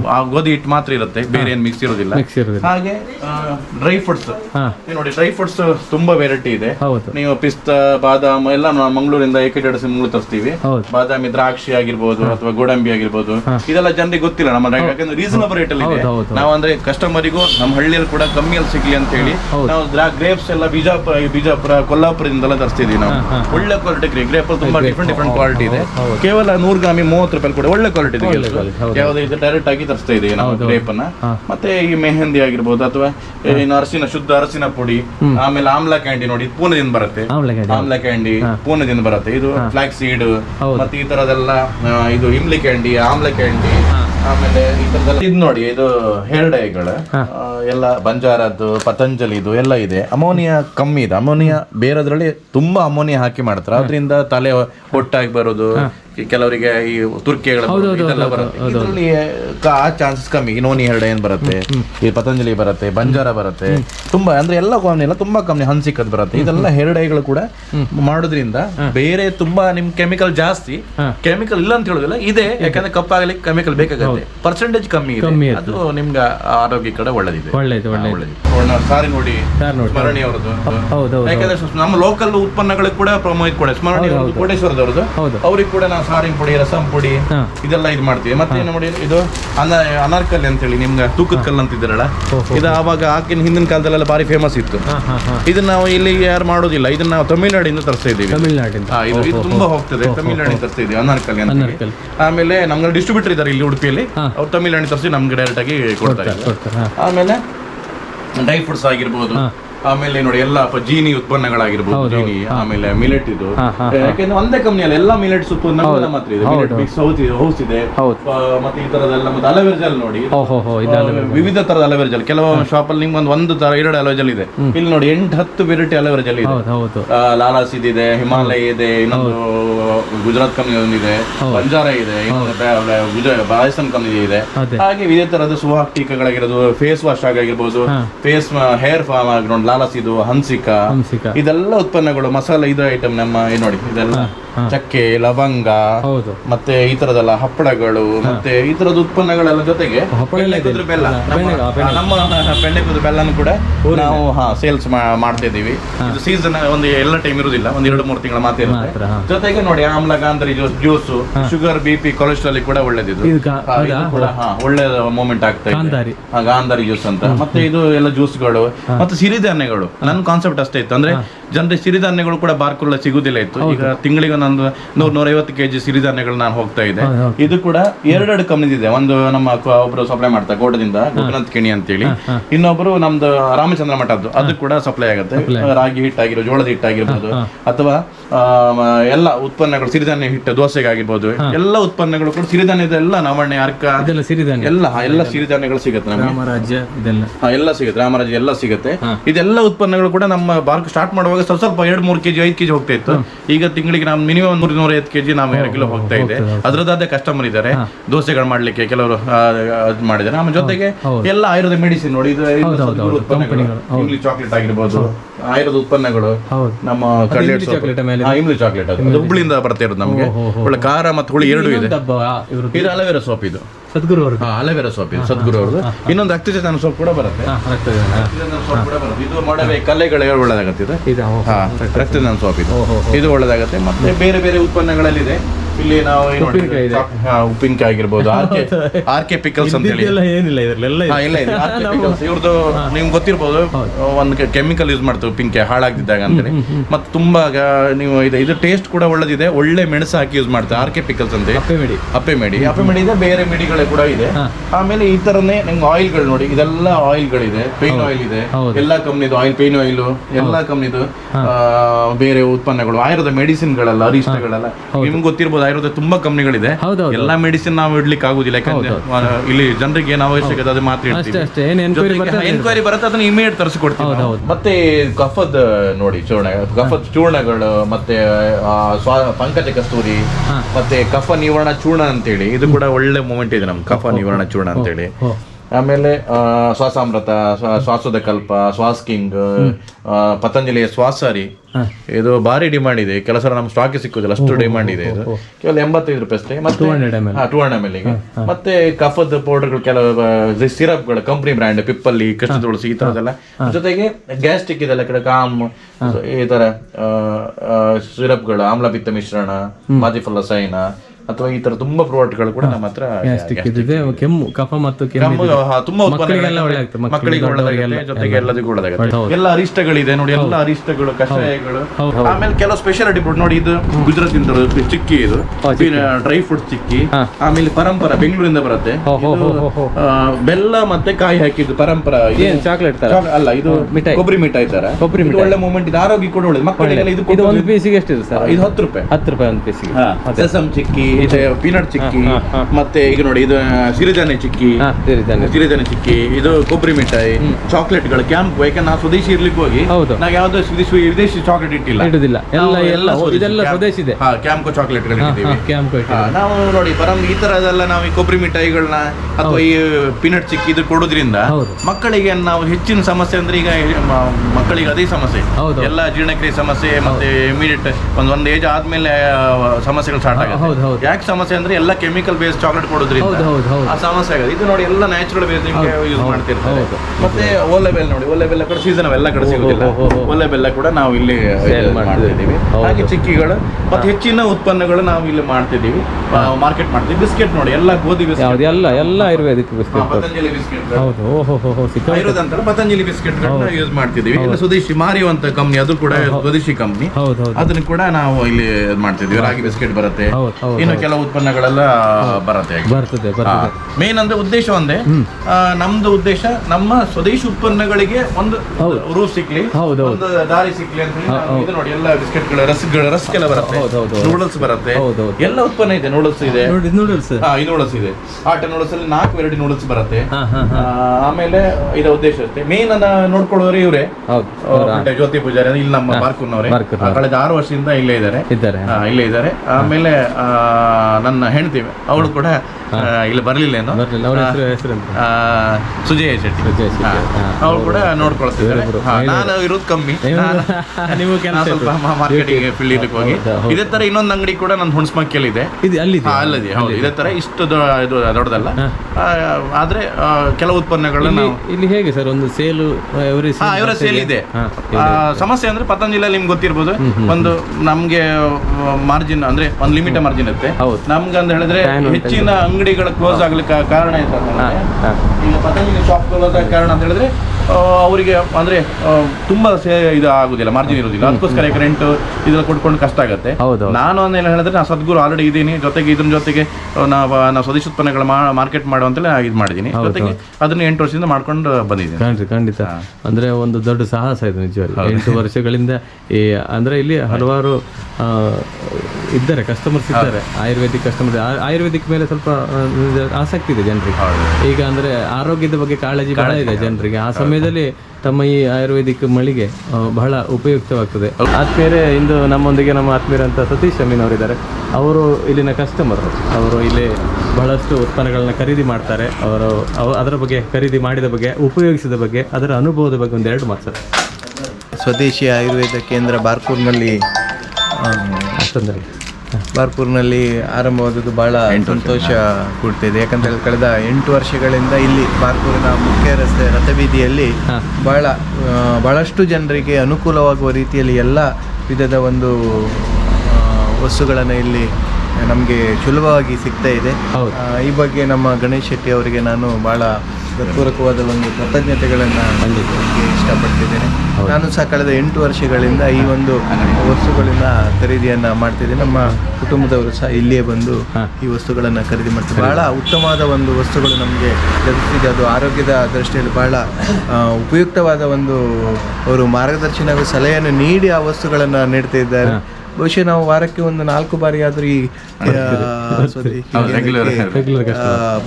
ಆ ಗೋಧಿ ಹಿಟ್ಟು ಮಾತ್ರ ಇರುತ್ತೆ. ಬೇರೆ ಏನು ಮಿಕ್ಸ್ ಇರೋದಿಲ್ಲ. ಹಾಗೆ ಡ್ರೈ ಫ್ರೂಟ್ಸ್ ನೋಡಿ ಡ್ರೈ ಫ್ರೂಟ್ಸ್ ತುಂಬಾ ವೆರೈಟಿ ಇದೆ. ಹೌದು. ನೀವು ಪಿಸ್ತಾ ಬಾದಾಮ್ ಎಲ್ಲ ಮಂಗಳೂರಿಂದ ಏಕೆಟೆಡ್ ಮಂಗಳೂರು ತರಿಸ್ತೀವಿ. ಹೌದು. ಬಾದಾಮಿ ದ್ರಾಕ್ಷಿ ಆಗಿರ್ಬೋದು ಅಥವಾ ಗೋಡಂಬಿ ಆಗಿರ್ಬೋದು. ಇದೆಲ್ಲ ಜನರಿಗೆ ಗೊತ್ತಿಲ್ಲ ನಮ್ಮ. ಯಾಕಂದ್ರೆ ರೀಸನಬಲ್ ರೇಟ್ ಅಲ್ಲಿ ಇದೆ. ನಾವು ಅಂದ್ರೆ ಕಸ್ಟಮರಿಗೂ ನಮ್ಮ ಹಳ್ಳಿಯಲ್ಲಿ ಕೂಡ ಕಮ್ಮಿಯಲ್ಲಿ ಸಿಗ್ಲಿ ಅಂತ ಹೇಳಿ ನಾವು ಗ್ರೇಪ್ಸ್ ಎಲ್ಲ ಬಿಜಾಪುರ ಬಿಜಾಪುರ ಕೊಲ್ಲಾಪುರದಿಂದೆಲ್ಲ ತರಿಸ್ತಿದೀವಿ ನಾವು. ಒಳ್ಳೆ ಕ್ವಾಲಿಟಿ ಗ್ರೇಪ್ ತುಂಬಾ ಡಿಫ್ರೆಂಟ್ ಡಿಫ್ರೆಂಟ್ ಕ್ವಾಲಿಟಿ ಇದೆ. ಕೇವಲ ನೂರು ಗ್ರಾಮಿ ಮೂವತ್ತು ರೂಪಾಯಿ ಕೂಡ ಒಳ್ಳೆ ಕ್ವಾಲಿಟಿ ಇದೆ ಯಾವ್ದು ಇದು ಡೈರೆಕ್ಟ್ ಆಗಿ ತರಿಸ್ತಾ ಇದೀವಿ ನಾವು ಗ್ರೇಪ್ ಅನ್ನ. ಮತ್ತೆ ಈ ಮೆಹಂದಿ ಆಗಿರ್ಬೋದು ಅಥವಾ ಅರಸಿನ ಶುದ್ಧ ಅರಸಿನ ಪುಡಿ ಆಮೇಲೆ ಆಮ್ಲ ಕ್ಯಾಂಡಿ ನೋಡಿ ಪೂನದಿಂದ ಬರುತ್ತೆ. ಆಮ್ಲ ಕ್ಯಾಂಡಿ ಪೂನದಿಂದ ಬರುತ್ತೆ. ಇದು ಫ್ಲಾಕ್ ಸೀಡ್ ಮತ್ತೆ ಈ ತರದೆಲ್ಲ ಆ, ಇದು ಇಮ್ಲಿ ಕ್ಯಾಂಡಿ ಆಮ್ಲ ಕ್ಯಾಂಡಿ ಆಮೇಲೆ ಈ ತರದೆಲ್ಲ ಇದು ನೋಡಿ ಇದು ಹೇರ್ ಡೈಗಳು. ಎಲ್ಲ ಬಂಜಾರದ್ದು ಪತಂಜಲಿದು ಎಲ್ಲ ಇದೆ. ಅಮೋನಿಯಾ ಕಮ್ಮಿ ಇದೆ. ಅಮೋನಿಯಾ ಬೇರೆದ್ರಲ್ಲಿ ತುಂಬಾ ಅಮೋನಿಯಾ ಹಾಕಿ ಮಾಡ್ತಾರೆ. ಅದರಿಂದ ತಲೆ ಒಟ್ಟಾಗಿ ಬರೋದು ಕೆಲವರಿಗೆ ಈ ತುರ್ಕೆಗಳು ಇದರಲ್ಲಿ ಆ ಚಾನ್ಸಸ್ ಕಮ್ಮಿ. ನೋನಿ ಹೆರಡೆ ಏನ್ ಬರುತ್ತೆ? ಈ ಪತಂಜಲಿ ಬರುತ್ತೆ ಬಂಜಾರ ಬರುತ್ತೆ. ತುಂಬಾ ಅಂದ್ರೆ ಎಲ್ಲ ಕಂಪ್ನಿ ಎಲ್ಲ ತುಂಬಾ ಕಮ್ಮಿ ಹನ್ಸಿಕ್ಕದ್ ಬರುತ್ತೆ. ಇದೆಲ್ಲ ಹೆರಡೆಗಳು ಕೂಡ ಮಾಡೋದ್ರಿಂದ ಬೇರೆ ತುಂಬಾ ನಿಮ್ ಕೆಮಿಕಲ್ ಜಾಸ್ತಿ ಕೆಮಿಕಲ್ ಇಲ್ಲ ಅಂತ ಹೇಳೋದಿಲ್ಲ ಇದೆ. ಯಾಕಂದ್ರೆ ಕಪ್ಪಾಗಲಿಕ್ಕೆ ಕೆಮಿಕಲ್ ಬೇಕಾಗುತ್ತೆ. ಪರ್ಸೆಂಟೇಜ್ ಕಮ್ಮಿ ಇದೆ. ಅದು ನಿಮ್ಗೆ ಆರೋಗ್ಯ ಕಡೆ ಒಳ್ಳೇದಿದೆ. ಒಳ್ಳೇದು ಒಳ್ಳೇದು. ಸಾರಿ ನೋಡಿ ಸಾರಿ ನೋಡಿ. ಸ್ಮರಣಿ ಅವರದ್ದು ಯಾಕಂದ್ರೆ ನಮ್ಮ ಲೋಕಲ್ ಉತ್ಪನ್ನಗಳಿಗೆ ಕೂಡ ಪ್ರಮೋದ್ ಕೂಡ ಸ್ಮರಣಿ. ಕೋಟೇಶ್ವರದವ್ರದ್ದು. ಅವ್ರಿಗೆ ಕೂಡ ನಾನು ಸಾರಿನ ಪುಡಿ ರಸಂ ಪುಡಿ. ಇದೆಲ್ಲ ಇದು ಮಾಡ್ತೀವಿ. ಮತ್ತೆ ಏನು ನೋಡಿ ಇದು ಅನ ಅನಾರ್ಕಲ್ಲಿ ಅಂತೇಳಿ ನಿಮ್ಗೆ ತೂಕದ ಕಲ್ಲು ಅಂತಿದ್ದೀರಲ್ಲ. ಇದು ಆವಾಗ ಆಕಿನ ಹಿಂದಿನ ಕಾಲದಲ್ಲೆಲ್ಲ ಭಾರಿ ಫೇಮಸ್ ಇತ್ತು. ಇದನ್ನ ನಾವು ಇಲ್ಲಿ ಯಾರು ಮಾಡೋದಿಲ್ಲ. ಇದನ್ನ ನಾವು ತಮಿಳ್ನಾಡಿಂದ ತರಿಸ್ತಾ ಇದ್ದೀವಿ. ತಮಿಳ್ನಾಡಿಂದ. ಇದು ಇದು ತುಂಬಾ ಹೋಗ್ತದೆ. ತಮಿಳ್ನಾಡಿಂದ ತರಿಸ್ತಾ ಇದೀವಿ ಅನಾರ್ಕಲ್ಲಿ ಅಂತ ಆಮೇಲೆ ನಮ್ಗೆ ಡಿಸ್ಟ್ರಿಬ್ಯೂಟರ್ ಇದ್ದಾರೆ ಇಲ್ಲಿ ಉಡುಪಿಯಲ್ಲಿ. ಅವ್ರು ತಮಿಳ್ನಾಡಿ ತರಿಸಿ ನಮ್ಗೆ ಡೈರೆಕ್ಟ್ ಆಗಿ ಕೊಡ್ತಾರೆ ಆಮೇಲೆ ಡ್ರೈ ಫ್ರೂಟ್ಸ್ ಆಗಿರ್ಬೋದು. ಆಮೇಲೆ ನೋಡಿ ಎಲ್ಲ ಜೀನಿ ಉತ್ಪನ್ನಗಳಾಗಿರ್ಬೋದು ಜೀನಿ ಆಮೇಲೆ ಮಿಲೆಟ್ ಇದು. ಯಾಕೆಂದ್ರೆ ಒಂದೇ ಕಂಪ್ನಿಯಲ್ಲಿ ಎಲ್ಲ ಮಿಲೆಟ್ ನಮ್ಮ ಹತ್ರ ಇದೆ. ಮಿಲೆಟ್ ಮಿಕ್ಸ್ ಹೌಸ್ ಇದೆ ಹೌಸ್ ಇದೆ. ಮತ್ತೆ ಈ ತರದೆಲ್ಲ ಮತ್ತೆ ಅಲವೇರ್ ಜೆಲ್ ನೋಡಿ. ವಿವಿಧ ತರದ ಅಲವೇರ್ ಜೆಲ್ ಕೆಲವು ಶಾಪ್ ಅಲ್ಲಿ ನಿಮ್ಗೆ ಒಂದು ಒಂದು ತರ ಎರಡು ಅಲವೇರ್ ಜೆಲ್ ಇದೆ. ಇಲ್ಲಿ ನೋಡಿ ಎಂಟು ಹತ್ತು ವೆರೈಟಿ ಅಲವೇರ್ ಜೆಲ್ ಇದೆ. ಹೌದು ಹೌದು. ಆ, ಲಾಲಾಸ್ ಇದೆ ಹಿಮಾಲಯ ಇದೆ ಇನ್ನೊಂದು ಗುಜರಾತ್ ಕಂಪ್ನಿ ಒಂದಿದೆ. ಬಂಜಾರ ಇದೆ ರಾಜಸ್ಥಾನ್ ಕಂಪ್ನಿ ಇದೆ. ಹಾಗೆ ಇದೇ ತರದ ಸುಹಾಕ್ ಟೀಕಾಗಳಾಗಿರೋದು ಫೇಸ್ ವಾಶ್ ಆಗಿರ್ಬೋದು. ಫೇಸ್ ಹೇರ್ ಫಾರ್ಮ್ ಆಗಿರೋದು ಲಾಲಾಸ್ ಇದು ಹನ್ಸಿಕಾ ಹಂಸಿಕ. ಇದೆಲ್ಲ ಉತ್ಪನ್ನಗಳು ಮಸಾಲೆ ಇದು ಐಟಮ್ ನಮ್ಮ ಏನ್ ನೋಡಿ ಇದೆಲ್ಲ. ಚಕ್ಕೆ ಲವಂಗ ಹೌದು. ಮತ್ತೆ ಈ ತರದೆಲ್ಲ ಹಪ್ಪಳಗಳು ಮತ್ತೆ ಈ ತರದ ಉತ್ಪನ್ನಗಳೆಲ್ಲ ಜೊತೆಗೆ ಬೆಣ್ಣೆ ಬೆಲ್ಲ. ನಮ್ಮ- ಬೆಣ್ಣೆ-. ಕುದುರೆ ಬೆಲ್ಲನು ಕೂಡ ನಾವು ಹಾ ಸೇಲ್ಸ್ ಮಾಡ್ತಾ ಇದೀವಿ ಇದು ಸೀಸನ್ ಒಂದು ಎಲ್ಲ ಟೈಮ್ ಇರುದಿಲ್ಲ ಒಂದ್ ಎರಡು ಮೂರು ತಿಂಗಳ ಮಾತ್ರ ಜೊತೆಗೆ ನೋಡಿ ಆಮ್ಲ ಗಾಂಧರಿ juice juice sugar B P cholesterol ಕೂಡ ಒಳ್ಳೇದಿದು. ಹಾ, ಒಳ್ಳೆ ಮೂಮೆಂಟ್ ಆಗ್ತಾ ಇದೆ. ಗಾಂಧಾರಿ. ಜ್ಯೂಸ್ ಅಂತ. ಮತ್ತೆ ಇದು ಎಲ್ಲ ಜ್ಯೂಸ್ಗಳು ಮತ್ತೆ ಸಿರಿಧಾನ್ಯಗಳು. ನನ್ನ ಕಾನ್ಸೆಪ್ಟ್ ಅಷ್ಟೇ ಇತ್ತು. ಅಂದ್ರೆ ಜನರಿಗೆ ಸಿರಿಧಾನ್ಯಗಳು ಕೂಡ ಬಾರ್ಕುಲ್ಲ ಸಿಗುದಿಲ್ಲ ಇತ್ತು. ಈಗ ತಿಂಗಳಿಗೆ ಒಂದೊಂದು ನೂರ್ ನೂರೈವತ್ತು ಕೆಜಿ ಸಿರಿಧಾನ್ಯಗಳು ನಾನು ಹೋಗ್ತಾ ಇದೆ. ಇದು ಕೂಡ ಎರಡೆರಡು ಕಂಪ್ನಿ ಇದೆ. ಒಂದು ನಮ್ಮ ಕ- ಒಬ್ರು ಸಪ್ಲೈ ಮಾಡ್ತಾರೆ ಗೋಡದಿಂದ ಗೋಪಿನಾಥ್ ಕಿಣಿ ಅಂತೇಳಿ. ಇನ್ನೊಬ್ರು ನಮ್ದು ರಾಮಚಂದ್ರ ಮಠದ್ದು. ಅದು ಕೂಡ ಸಪ್ಲೈ ಆಗುತ್ತೆ. ರಾಗಿ ಹಿಟ್ಟಾಗಿರೋ ಜೋಳದ ಹಿಟ್ಟಾಗಿರ್ಬೋದು ಅಥವಾ ಎಲ್ಲ ಉತ್ಪನ್ನಗಳು ಸಿರಿಧಾನ್ಯ ಹಿಟ್ಟು ದೋಸೆಗಾಗಿರ್ಬೋದು ಎಲ್ಲ ಉತ್ಪನ್ನಗಳು ಕೂಡ ಸಿರಿಧಾನ್ಯದ ಎಲ್ಲ ನವಣೆ ಅರ್ಕ ಸಿರಿಧಾನ್ಯ. ಎಲ್ಲ ಎಲ್ಲ ಸಿರಿಧಾನ್ಯಗಳು ಸಿಗುತ್ತೆ ನಮಗೆ. ರಾಮರಾಜ್ಯ ಇದೆಲ್ಲ. ಎಲ್ಲ ಸಿಗುತ್ತೆ. ರಾಮರಾಜ್ಯ ಎಲ್ಲ ಸಿಗುತ್ತೆ. ಇದೆಲ್ಲ ಉತ್ಪನ್ನಗಳು ಕೂಡ ನಮ್ಮ ಬಾರ್ಕ್ ಸ್ಟಾರ್ಟ್ ಮಾಡುವಾಗ ಸ್ವಲ್ಪ ಸ್ವಲ್ಪ ಎರಡು ಮೂರು ಕೆಜಿ ಐದು ಕೆಜಿ ಹೋಗ್ತಾ ಇತ್ತು ಈಗ ತಿಂಗಳಿಗೆ ನಾವು ಮಿನಿಮಮ್ ನೂರ ನೂರೈವತ್ತು ಕೆಜಿ ನಾವು ರೆಗ್ಯುಲರ್ ಹೋಗ್ತಾ ಇದೆ. ಅದರದ್ದಾದ ಕಸ್ಟಮರ್ ಇದ್ದಾರೆ. ದೋಸೆಗಳು ಮಾಡ್ಲಿಕ್ಕೆ ಕೆಲವರು ಮಾಡಿದ್ದಾರೆ. ನಮ್ಮ ಜೊತೆಗೆ ಎಲ್ಲ ಆಯುರ್ವೇದ ಮೆಡಿಸಿನ್ ನೋಡಿ ಇದು ಇಂಗ್ಲಿಷ್ ಚಾಕ್ಲೇಟ್ ಆಗಿರ್ಬೋದು ಆಯುರ್ವೇದ ಉತ್ಪನ್ನಗಳು. ನಮ್ಮ ಇಂಗ್ಲಿ ಚಾಕ್ಲೇಟ್ ಅದು. ಹುಬ್ಳಿಯಿಂದ ಬರ್ತಾ ಇರೋದು ನಮಗೆ. ಒಳ್ಳೆ ಖಾರ ಮತ್ತು ಹುಳಿ ಎರಡು ಇದೆ. ಇದು ಅಲವೇರಾ ಸೋಪ್ ಇದು. ಸದ್ಗುರು ಅವರು ಅಲವೇರಾ ಸೋಪ್ ಇದು ಸದ್ಗುರು ಅವ್ರದ್ದು. ಇನ್ನೊಂದು ರಕ್ತಚೇತನ ಸೋಪ್ ಕೂಡ ಬರುತ್ತೆ. ಸೋಪ್ ಕೂಡ ಬರುತ್ತೆ. ಇದು ಮೊಡವೆ ಕಲೆಗಳಿಗೆ ಒಳ್ಳೇದಾಗತ್ತೆ ಇದು. ರಕ್ತಚಂದನ ಸೋಪ್ ಇದು ಇದು ಒಳ್ಳೇದಾಗತ್ತೆ. ಮತ್ತೆ ಬೇರೆ ಬೇರೆ ಉತ್ಪನ್ನಗಳಲ್ಲಿದೆ. ಇಲ್ಲಿ ನಾವು ಏನು ಉಪ್ಪಿನಕಾಯಿ ಇದೆ. ಚಾಕ್- ಹಾ, ಉಪ್ಪಿನಕಾಯಿ ಆಗಿರ್ಬೋದು. R K R K pickles ಅಂತ ಹೇಳಿ ಏನಿಲ್ಲ ಇದ್ರಲ್ಲೆಲ್ಲ ಹಾ, ಇಲ್ಲ ಇದೆ. R K pickles. ಇವ್ರದ್ದು ನಿಮ್ಗೆ ಗೊತ್ತಿರ್ಬೋದು ಒಂದು ಕೆಮಿಕಲ್ ಯೂಸ್ ಮಾಡ್ತೀವಿ ಉಪ್ಪಿನಕಾಯಿ ಹಾಳಾಗ್ತಿದ್ದಾಗ ಅಂತೇಳಿ ಮತ್ತೆ ತುಂಬಾ ಗ- ನೀವು ಇದು ಇದು ಟೇಸ್ಟ್ ಕೂಡ ಒಳ್ಳೇದಿದೆ. ಒಳ್ಳೆ ಮೆಣಸು ಹಾಕಿ ಯೂಸ್ ಮಾಡ್ತಾರೆ ಆರ್ ಕೆ ಪಿಕಲ್ಸ್ ಅಂತ ಮೇಡಿ. ಅಪ್ಪೆ ಮೇಡಿ. ಅಪ್ಪೆ ಮೆಡಿ ಇದೆ ಬೇರೆ ಮೇಡಿಗಳೇ ಕೂಡ ಇದೆ. ಹಾ. ಆಮೇಲೆ ಈ ತರನೇ ನಿಮ್ಗೆ ಆಯಿಲ್ಗಳು ನೋಡಿ ಇದೆಲ್ಲ ಆಯಿಲ್ಗಳಿದೆ ಪೇನ್ ಆಯಿಲ್ ಇದೆ. ಹೌದು. ಎಲ್ಲಾ ಕಂಪ್ನಿದು ಆಯಿಲ್ ಪೇನ್ ಆಯಿಲ್ ಎಲ್ಲಾ ಕಂಪ್ನಿದು ಬೇರೆ ಉತ್ಪನ್ನಗಳು ಆಯುರ್ವೇದ ಮೆಡಿಸಿನ್ಗಳೆಲ್ಲ ಅರಿಷ್ಟಗಳೆಲ್ಲ ನಿಮ್ಗೆ ಗೊತ್ತಿರ್ಬೋದು ಆಯುರ್ವೇದ ತುಂಬಾ ಕಂಪ್ನಿಗಳಿದೆ. ಎಲ್ಲಾ ಮೆಡಿಸಿನ್ ನಾವು ಇಡ್ಲಿಕ್ಕೆ ಆಗುದಿಲ್ಲ. ಯಾಕಂದ್ರೆ ಇಲ್ಲಿ ಜನರಿಗೆ ಏನು ಅವಶ್ಯಕತೆ ಅದು ಮಾತ್ರ ಅಷ್ಟೇ ಅಷ್ಟೇ ಏನು ಎನ್ಕ್ವೈರಿ ಬರುತ್ತೆ ಅದನ್ನ ಇಮಿಡಿಯೇಟ್ ತರಿಸಿಕೊಡ್ತೀವಿ ಹೌದು, ನಾವು. ಹೌದು. ಮತ್ತೆ ಕಫದ ನೋಡಿ ಚೂರ್ಣ ಕಫದ ಚೂರ್ಣಗಳು ಮತ್ತೆ ಆ, ಸ್ವಾ ಪಂಕಜ ಕಸ್ತೂರಿ ಮತ್ತೆ ಕಫ ನಿವಾರಣ ಚೂರ್ಣ ಅಂತೇಳಿ. ಇದು ಕೂಡ ಒಳ್ಳೆ ಮೂಮೆಂಟ್ ಇದೆ ನಮ್ ಕಫ ನಿವಾರಣ ಚೂರ್ಣ ಅಂತೇಳಿ. ಓ. ಆಮೇಲೆ ಆ, ಶ್ವಾಸಾಮೃತ ಶ್ವಾಸೋದ ಕಲ್ಪ ಶ್ವಾಸ್ ಕಿಂಗ್ ಪತಂಜಲಿಯ ಶ್ವಾಸಾರಿ ಇದು ಭಾರಿ ಡಿಮಾಂಡ್ ಇದೆ. ಕೆಲಸ ನಮ್ಮ ಸ್ಟಾಕ್ ಸಿಕ್ಕುದಿಲ್ಲ. ಅಷ್ಟು ಡಿಮಾಂಡ್ ಇದೆ ಇದು. ಕೇವಲ ಎಂಬತ್ತೈದು ರೂಪಾಯಿ ಅಷ್ಟೇ. ಮತ್ತೆ 200 ml. ಟೂ ಹಂಡ್ರೆಡ್ ಎಂ ಎಲ್ಗೆ ಮತ್ತೆ ಕಫದ ಪೌಡರ್ಗಳು ಕೆಲವು ಸಿರಪ್ಗಳು ಕಂಪ್ನಿ ಬ್ರ್ಯಾಂಡ್ ಪಿಪ್ಪಲ್ಲಿ ಕೃಷ್ಣ ತುಳಸಿ ಈ ತರದೆಲ್ಲ ಜೊತೆಗೆ ಗ್ಯಾಸ್ಟ್ರಿಕ್ ಇದೆಲ್ಲ ಕಡೆ ಕಾಮ್ ಈ ತರ ಸಿರಪ್ಗಳು ಆಮ್ಲಪಿತ್ತ ಮಿಶ್ರಣ ಮಾತಿಫಲ ಸೈನ ಅಥವಾ ಈ ತರ ತುಂಬಾ ಪ್ರಾಡಕ್ಟ್ಗಳು ಕೂಡ ನಮ್ಮ ಹತ್ರ ಇದೆ ಕೆಮ್ಮು ಕಫ ಮತ್ತು ಕೆಮ್ಮು ತುಂಬಾ ಉತ್ಪನ್ನಗಳೆಲ್ಲ ಒಳ್ಳೆ ಆಗ್ತದೆ ಮಕ್ಕಳಿಗೆ ಒಳ್ಳೆ ಒಳ್ಳೆದಾಗುತ್ತೆ ಜೊತೆಗೆ ಎಲ್ಲದಕ್ಕೂ ಒಳ್ಳೆದಾಗುತ್ತೆ. ಎಲ್ಲ ಅರಿಷ್ಟಗಳಿದೆ ನೋಡಿ ಎಲ್ಲ ಅರಿಷ್ಟಗಳು ಕಷಾಯಗಳು. ಆಮೇಲೆ ಕೆಲವು ಸ್ಪೆಷಾಲಿಟಿ ಫುಡ್ ನೋಡಿ ಇದು ಗುಜರಾತ್ ಇಂದ ಚಿಕ್ಕಿ ಇದು. ಡ್ರೈ ಫ್ರೂಟ್ ಚಿಕ್ಕಿ. ಆಮೇಲೆ ಪರಂಪರ ಬೆಂಗಳೂರಿಂದ ಬರುತ್ತೆ. ಬೆಲ್ಲ ಮತ್ತೆ ಕಾಯಿ ಹಾಕಿದ್ದು ಪರಂಪರ ಚಾಕ್ಲೇಟ್ ತರ? ಅಲ್ಲ ಇದು ಮಿಠಾಯಿ. ಕೊಬ್ಬರಿ ಮಿಠಾಯಿ ತರ. ಕೊಬ್ಬರಿ ಮಿಠಾಯಿ. ಒಳ್ಳೆ ಮೂಮೆಂಟ್ ಇದು ಆರೋಗ್ಯ ಕೂಡ ಒಳ್ಳೆದು. ಮಕ್ಕಳಿಗೆಲ್ಲ ಇದು ಇದು ಒಂದು ಪೀಸಿಗೆ ಎಷ್ಟಿದೆ ಸರ್? ಇದು ಹತ್ತು ರೂಪಾಯಿ. ಹತ್ತು ರೂಪಾಯಿ ಒಂದು ಪೀಸಿಗೆ ಸೆಸಮ್ ಚಿಕ್ಕಿ ಪೀನಟ್ ಚಿಕ್ಕಿ. ಮತ್ತೆ ಈಗ ನೋಡಿ ಇದು ಸಿರಿಧಾನ್ಯ ಚಿಕ್ಕಿ. ಸಿರಿಧಾನ್ಯ ಚಿಕ್ಕಿ. ಇದು ಕೊಬ್ಬರಿ ಮಿಠಾಯಿ ಚಾಕ್ಲೇಟ್ಗಳು ಕ್ಯಾಂಪ್ ಯಾಕಂದ್ರೆ ನಾವು ಸ್ವದೇಶಿ ಇರ್ಲಿಕ್ಕೆ ಹೋಗಿ. ನಾವು ಯಾವ್ದು ವಿದೇಶಿ ವಿದೇಶಿ ಚಾಕ್ಲೇಟ್ ಇಟ್ಟಿಲ್ಲ. ಇಡುದಿಲ್ಲ. ಎಲ್ಲ ಎಲ್ಲ ಇದೆಲ್ಲ ಸ್ವದೇಶಿ ಇದೆ. ಕ್ಯಾಂಪ್ಕೋ ಚಾಕ್ಲೇಟ್ಗಳು ನಾವು ನೋಡಿ ಪರಂ ಈ ತರದೆಲ್ಲ ನಾವು ಈ ಕೊಬ್ಬರಿ ಮಿಠಾಯಿಗಳನ್ನ ಅಥವಾ ಈ ಪೀನಟ್ ಚಿಕ್ಕಿ ಇದು ಕೊಡೋದ್ರಿಂದ ಮಕ್ಕಳಿಗೆ ನಾವು ಹೆಚ್ಚಿನ ಸಮಸ್ಯೆ ಅಂದ್ರೆ ಈಗ ಮಕ್ಕಳಿಗೆ ಅದೇ ಸಮಸ್ಯೆ. ಎಲ್ಲ ಜೀರ್ಣಕ್ರಿಯೆ ಸಮಸ್ಯೆ ಮತ್ತೆ ಇಮಿಡಿಯೇಟ್ ಒಂದ್ ಒಂದ್ ಏಜ್ ಆದ್ಮೇಲೆ ಸಮಸ್ಯೆಗಳು ಸ್ಟಾರ್ಟ್ ಹೌದು, ಹೌದು. ಆಗುತ್ತೆ ಯಾಕೆ ಸಮಸ್ಯೆ ಅಂದ್ರೆ ಎಲ್ಲ ಕೆಮಿಕಲ್ ಬೇಸ್ ಚಾಕ್ಲೇಟ್ ಕೊಡೋದ್ರಿಂದ ಹೌದು, ಹೌದು, ಹೌದು. ಆ ಸಮಸ್ಯೆ ಆಗುತ್ತೆ ಇದು ನೋಡಿ ಎಲ್ಲ ನ್ಯಾಚುರಲ್ ಬೇಸ್ ನಿಮಗೆ ಯೂಸ್ ಮಾಡ್ತಿರ್ತಾರೆ. ಮತ್ತೆ ಓಲೆ ಬೆಲ್ಲ ನೋಡಿ ಓಲೆ ಬೆಲ್ಲ ಕೂಡ ಸೀಸನ್ ಅವೆಲ್ಲ ಕಡೆ ಸಿಗುದಿಲ್ಲ. ಹೋ, ಹೋ, ಹೋ. ಓಲೆ ಬೆಲ್ಲ ಕೂಡ ನಾವು ಇಲ್ಲಿ ಮಾಡ್ತಿದ್ದೀವಿ. ಹಾಗೆ ಚಿಕ್ಕಿಗಳು ಮತ್ತೆ ಹೆಚ್ಚಿನ ಉತ್ಪನ್ನಗಳು ನಾವು ಇಲ್ಲಿ ಮಾಡ್ತಿದ್ದೀವಿ. ಮಾರ್ಕೆಟ್ ಮಾಡ್ತೀವಿ. ಬಿಸ್ಕೆಟ್ ನೋಡಿ ಎಲ್ಲ ಗೋಧಿ ಬಿಸ್ಕೆಟ್ ಎಲ್ಲ ಎಲ್ಲ ಆಯುರ್ವೇದಿಕ್ ಬಿಸ್ಕೆಟ್ ಪತಂಜಲಿ ಬಿಸ್ಕೆಟ್ ಹೌದು ಪತಂಜಲಿ ಬಿಸ್ಕೆಟ್ ಯೂಸ್ ಮಾಡ್ತಿದ್ದೀವಿ. ಇಲ್ಲ ಸ್ವದೇಶಿ ಮಾರಿಯೋ ಅಂತ ಕಂಪ್ನಿ ಅದು ಕೂಡ ಸ್ವದೇಶಿ ಕಂಪ್ನಿ ಅದನ್ನು ಕೂಡ ನಾವು ಇಲ್ಲಿ ಇದ್ ಮಾಡ್ತಿದ್ವಿ ರಾಗಿ ಬಿಸ್ಕೆಟ್ ಬರುತ್ತೆ. ಇನ್ನು ಕೆಲವು ಉತ್ಪನ್ನಗಳೆಲ್ಲ ಬರುತ್ತೆ ಬರ್ತದೆ ಬರ್ತದೆ. ಮೇನ್ ಅಂದ್ರೆ ಉದ್ದೇಶ ಒಂದೇ. ಆ, ನಮ್ದು ಉದ್ದೇಶ ನಮ್ಮ ಸ್ವದೇಶಿ ಉತ್ಪನ್ನಗಳಿಗೆ ಒಂದು ರೂಫ್ ಸಿಕ್ಲಿ ಹೌದು, ಹೌದು. ಒಂದು ದಾರಿ ಸಿಕ್ಲಿ ಅಂತ ಹೇಳಿ ನಾವು ಇದು ನೋಡಿ ಎಲ್ಲ ಬಿಸ್ಕೆಟ್ಗಳ ರಸ್ಗಳ ರಸ್ಕೆಲ್ಲ ಬರುತ್ತೆ. ಹೌದು, ಹೌದು, ಹೌದು. ನೂಡಲ್ಸ್ ಬರುತ್ತೆ. ಹೌದು, ಹೌದು. ಎಲ್ಲ ಉತ್ಪನ್ನ ಇದೆ ನೂಡಲ್ಸ್ ಇದೆ. ನೋಡಿ ನೂಡಲ್ಸ್. ಹಾ ಈ ನೂಡಲ್ಸ್ ಇದೆ. ಆಟ ನೂಡಲ್ಸ್ ಅಲ್ಲಿ ನಾಲ್ಕು ವೆರೈಟಿ ನೂಡಲ್ಸ್ ಬರುತ್ತೆ. ಹಾ ಹಾ ಆ, ಆಮೇಲೆ ಇದರ ಉದ್ದೇಶ ಅಷ್ಟೇ ಮೇನ್ ಅನ್ನ ನೋಡ್ಕೊಳ್ಳೋರು ಇವರೇ. ಹೌದು ಜ್ಯೋತಿ ಪೂಜಾರಿ ಇಲ್ಲಿ ನಮ್ಮ ಬಾರ್ಕೂರ್ನವರೇ ಬಾರ್ಕೂರ್ನವ್ರು. ಕಳೆದ ಆರು ವರ್ಷದಿಂದ ಇಲ್ಲೇ ಇದ್ದಾರೆ. ಇದ್ದಾರೆ. ಆ, ಇಲ್ಲೇ ಇದ್ದಾರೆ. ಆಮೇಲೆ ಆ, ನನ್ನ ಹೆಂಡತಿ ಅವಳು ಕೂಡ ಇಲ್ಲಿ ಬರ್ಲಿಲ್ಲ ಏನೋ ಬರ್ಲಿಲ್ಲ. ಹೆಸರು ಹೆಸರು ಅಂತ. ಸುಜಯ ಶೆಟ್ಟಿ. ಹಾ. ಕೂಡ ನೋಡ್ಕೊಳ್ತಿದ್ದಾರೆ. ನಾನು ಇರೋದು ಕಮ್ಮಿ. ನೀವು- *laughs* ಸ್ವಲ್ಪ ಮಾರ್ಕೆಟಿಂಗ್ ಫೀಲ್ಡ್ ಹೋಗಿ. ಇದೇ ತರ ಇನ್ನೊಂದು ಅಂಗಡಿ ಕೂಡ ನನ್ನ ಹುಣಸ್ಮಕ್ಕಿಯಲ್ಲಿ ಇದೆ ಇದು ಅಲ್ಲಿದೆ ಹೌದು ಇದೇ ತರ ಇಷ್ಟು ಇದು ದೊಡ್ಡದಲ್ಲ. ಆದ್ರೆ ಕೆಲವು ಉತ್ಪನ್ನಗಳನ್ನ ಇಲ್ಲಿ ಹೇಗೆ ಸರ್ ಒಂದು ಸೇಲು ಇವರ ಸೇಲ್ ಇದೆ. ಆ, ಸಮಸ್ಯೆ ಅಂದ್ರೆ ಪತಂಜಲಿ ನಿಮ್ಗೆ ಗೊತ್ತಿರ್ಬೋದು. ಒಂದು ನಮ್ಗೆ ಮಾರ್ಜಿನ್ ಅಂದ್ರೆ ಒಂದು ಲಿಮಿಟ್ ಮಾರ್ಜಿನ್ ಇರುತ್ತೆ. ನಮ್ಗೆ ಅಂತ ಹೇಳಿದ್ರೆ. ಹೆಚ್ಚಿನ ಅಂಗಡಿಗಳು ಕ್ಲೋಸ್ ಆಗ್ಲಿಕ್ಕೆ ಕಾರಣ ಇದೆ. ಈಗ ಪತಂಜಲಿ ಶಾಪ್ ಕ್ಲೋಸ್ ಆಗ ಕಾರಣ ಅಂತ ಹೇಳಿದ್ರೆ ಅವರಿಗೆ ಅಂದ್ರೆ ತುಂಬಾ ಸೇ ಇದು ಆಗುದಿಲ್ಲ ಮಾರ್ಜಿನ್ ಇರುವುದಿಲ್ಲ ಅದಕ್ಕೋಸ್ಕರ ಕರೆಂಟ್ ರೆಂಟ್ ಇದೆಲ್ಲ ಕೊಟ್ಕೊಂಡು ಕಷ್ಟ ಆಗುತ್ತೆ. ಹೌದು. ನಾನು ಅಂತ ಹೇಳಿದ್ರೆ ನಾನು ಸದ್ಗುರು ಆಲ್ರೆಡಿ ಇದ್ದೀನಿ. ಜೊತೆಗೆ ಇದ್ರ ಜೊತೆಗೆ ನಾವು ನಾವು ಸ್ವದೇಶಿ ಉತ್ಪನ್ನಗಳ ಮಾರ್ಕೆಟ್ ಮಾಡುವಂತೆಲ್ಲ ಇದು ಮಾಡಿದ್ದೀನಿ. ಜೊತೆಗೆ ಅದನ್ನ ಎಂಟು ವರ್ಷದಿಂದ ಮಾಡ್ಕೊಂಡು ಬಂದಿದ್ದೀನಿ. ಖಂಡಿತ ಖಂಡಿತ. ಅಂದ್ರೆ ಒಂದು ದೊಡ್ಡ ಸಾಹಸ ಇದೆ ನಿಜವಾಗಿ ಎಂಟು ವರ್ಷಗಳಿಂದ ಈ ಅಂದ್ರೆ ಇಲ್ಲಿ ಹಲವಾರು ಇದ್ದಾರೆ ಕಸ್ಟಮರ್ಸ್ ಇದ್ದಾರೆ. ಆಯುರ್ವೇದಿಕ್ ಕಸ್ಟಮರ್ ಆಯುರ್ವೇದಿಕ್ ಮೇಲೆ ಸ್ವಲ್ಪ ಆಸಕ್ತಿ ಇದೆ ಜನರಿಗೆ. ಈಗ ಅಂದ್ರೆ ಆರೋಗ್ಯದ ಬಗ್ಗೆ ಕಾಳಜಿ ಬಹಳ ಇದೆ ಜನರಿಗೆ. ಆ ಸಮಯದಲ್ಲಿ ತಮ್ಮ ಈ ಆಯುರ್ವೇದಿಕ್ ಮಳಿಗೆ ಬಹಳ ಉಪಯುಕ್ತವಾಗ್ತದೆ. ಆತ್ಮೀಯರೇ ಇಂದು ನಮ್ಮೊಂದಿಗೆ ನಮ್ಮ ಆತ್ಮೀಯರಂತ ಸತೀಶ್ ಅಮೀನವರಿದ್ದಾರೆ ಅವರು ಇಲ್ಲಿನ ಕಸ್ಟಮರ್ ಅವರು ಇಲ್ಲಿ ಬಹಳಷ್ಟು ಉತ್ಪನ್ನಗಳನ್ನ ಖರೀದಿ ಮಾಡ್ತಾರೆ. ಅವರು ಅವ- ಅದರ ಬಗ್ಗೆ ಖರೀದಿ ಮಾಡಿದ ಬಗ್ಗೆ ಉಪಯೋಗಿಸಿದ ಬಗ್ಗೆ ಅದರ ಅನುಭವದ ಬಗ್ಗೆ ಒಂದೆರಡು ಮಾತು ಸ್ವದೇಶಿ ಆಯುರ್ವೇದ ಕೇಂದ್ರ ಬಾರ್ಕೂರ್ನಲ್ಲಿ ಆಮ್, ಅಷ್ಟೊಂದಲ್ಲಿ ಬಾರ್ಪೂರ್ನಲ್ಲಿ ಆರಂಭವಾದದ್ದು ಬಹಳ ಸಂತೋಷ ಕೊಡ್ತಿದೆ. ಯಾಕಂತ ಕಳೆದ ಎಂಟು ವರ್ಷಗಳಿಂದ ಇಲ್ಲಿ ಬಾರ್ಪುರ್ನ ಮುಖ್ಯ ರಸ್ತೆ ರಥಬೀದಿಯಲ್ಲಿ. ಬಹಳ ಬಹಳಷ್ಟು ಜನರಿಗೆ ಅನುಕೂಲವಾಗುವ ರೀತಿಯಲ್ಲಿ ಎಲ್ಲ ವಿಧದ ಒಂದು ವಸ್ತುಗಳನ್ನು ಇಲ್ಲಿ ನಮಗೆ ಸುಲಭವಾಗಿ ಸಿಗ್ತಾ ಇದೆ. ಈ ಬಗ್ಗೆ ನಮ್ಮ ಗಣೇಶ್ ಶೆಟ್ಟಿ ಅವರಿಗೆ ನಾನು ಬಹಳ ಹೃತ್ಪೂರ್ವಕವಾದ ಒಂದು ಕೃತಜ್ಞತೆಗಳನ್ನು ಹೇಳಲಿಕ್ಕೆ ಇಷ್ಟಪಡ್ತಿದ್ದೇನೆ. ನಾನು ಸಹ ಕಳೆದ ಎಂಟು ವರ್ಷಗಳಿಂದ ಈ ಒಂದು ವಸ್ತುಗಳಿಂದ ಖರೀದಿಯನ್ನು ಮಾಡ್ತಿದ್ದೇನೆ. ನಮ್ಮ ಕುಟುಂಬದವರು ಸಹ ಇಲ್ಲಿಯೇ ಬಂದು ಈ ವಸ್ತುಗಳನ್ನು ಖರೀದಿ ಮಾಡ್ತಾರೆ. ಬಹಳ ಉತ್ತಮವಾದ ಒಂದು ವಸ್ತುಗಳು ನಮಗೆ ಲಭಿಸಿದೆ. ಅದು ಆರೋಗ್ಯದ ದೃಷ್ಟಿಯಲ್ಲಿ ಬಹಳ ಉಪಯುಕ್ತವಾದ ಒಂದು ಅವರು ಮಾರ್ಗದರ್ಶನ ಸಲಹೆಯನ್ನು ನೀಡಿ ಆ ವಸ್ತುಗಳನ್ನು ನೀಡ್ತಾ ಇದ್ದಾರೆ ಬಹುಶಃ ನಾವು ವಾರಕ್ಕೆ ಒಂದು ನಾಲ್ಕು ಬಾರಿ ಆದ್ರೂ ಈ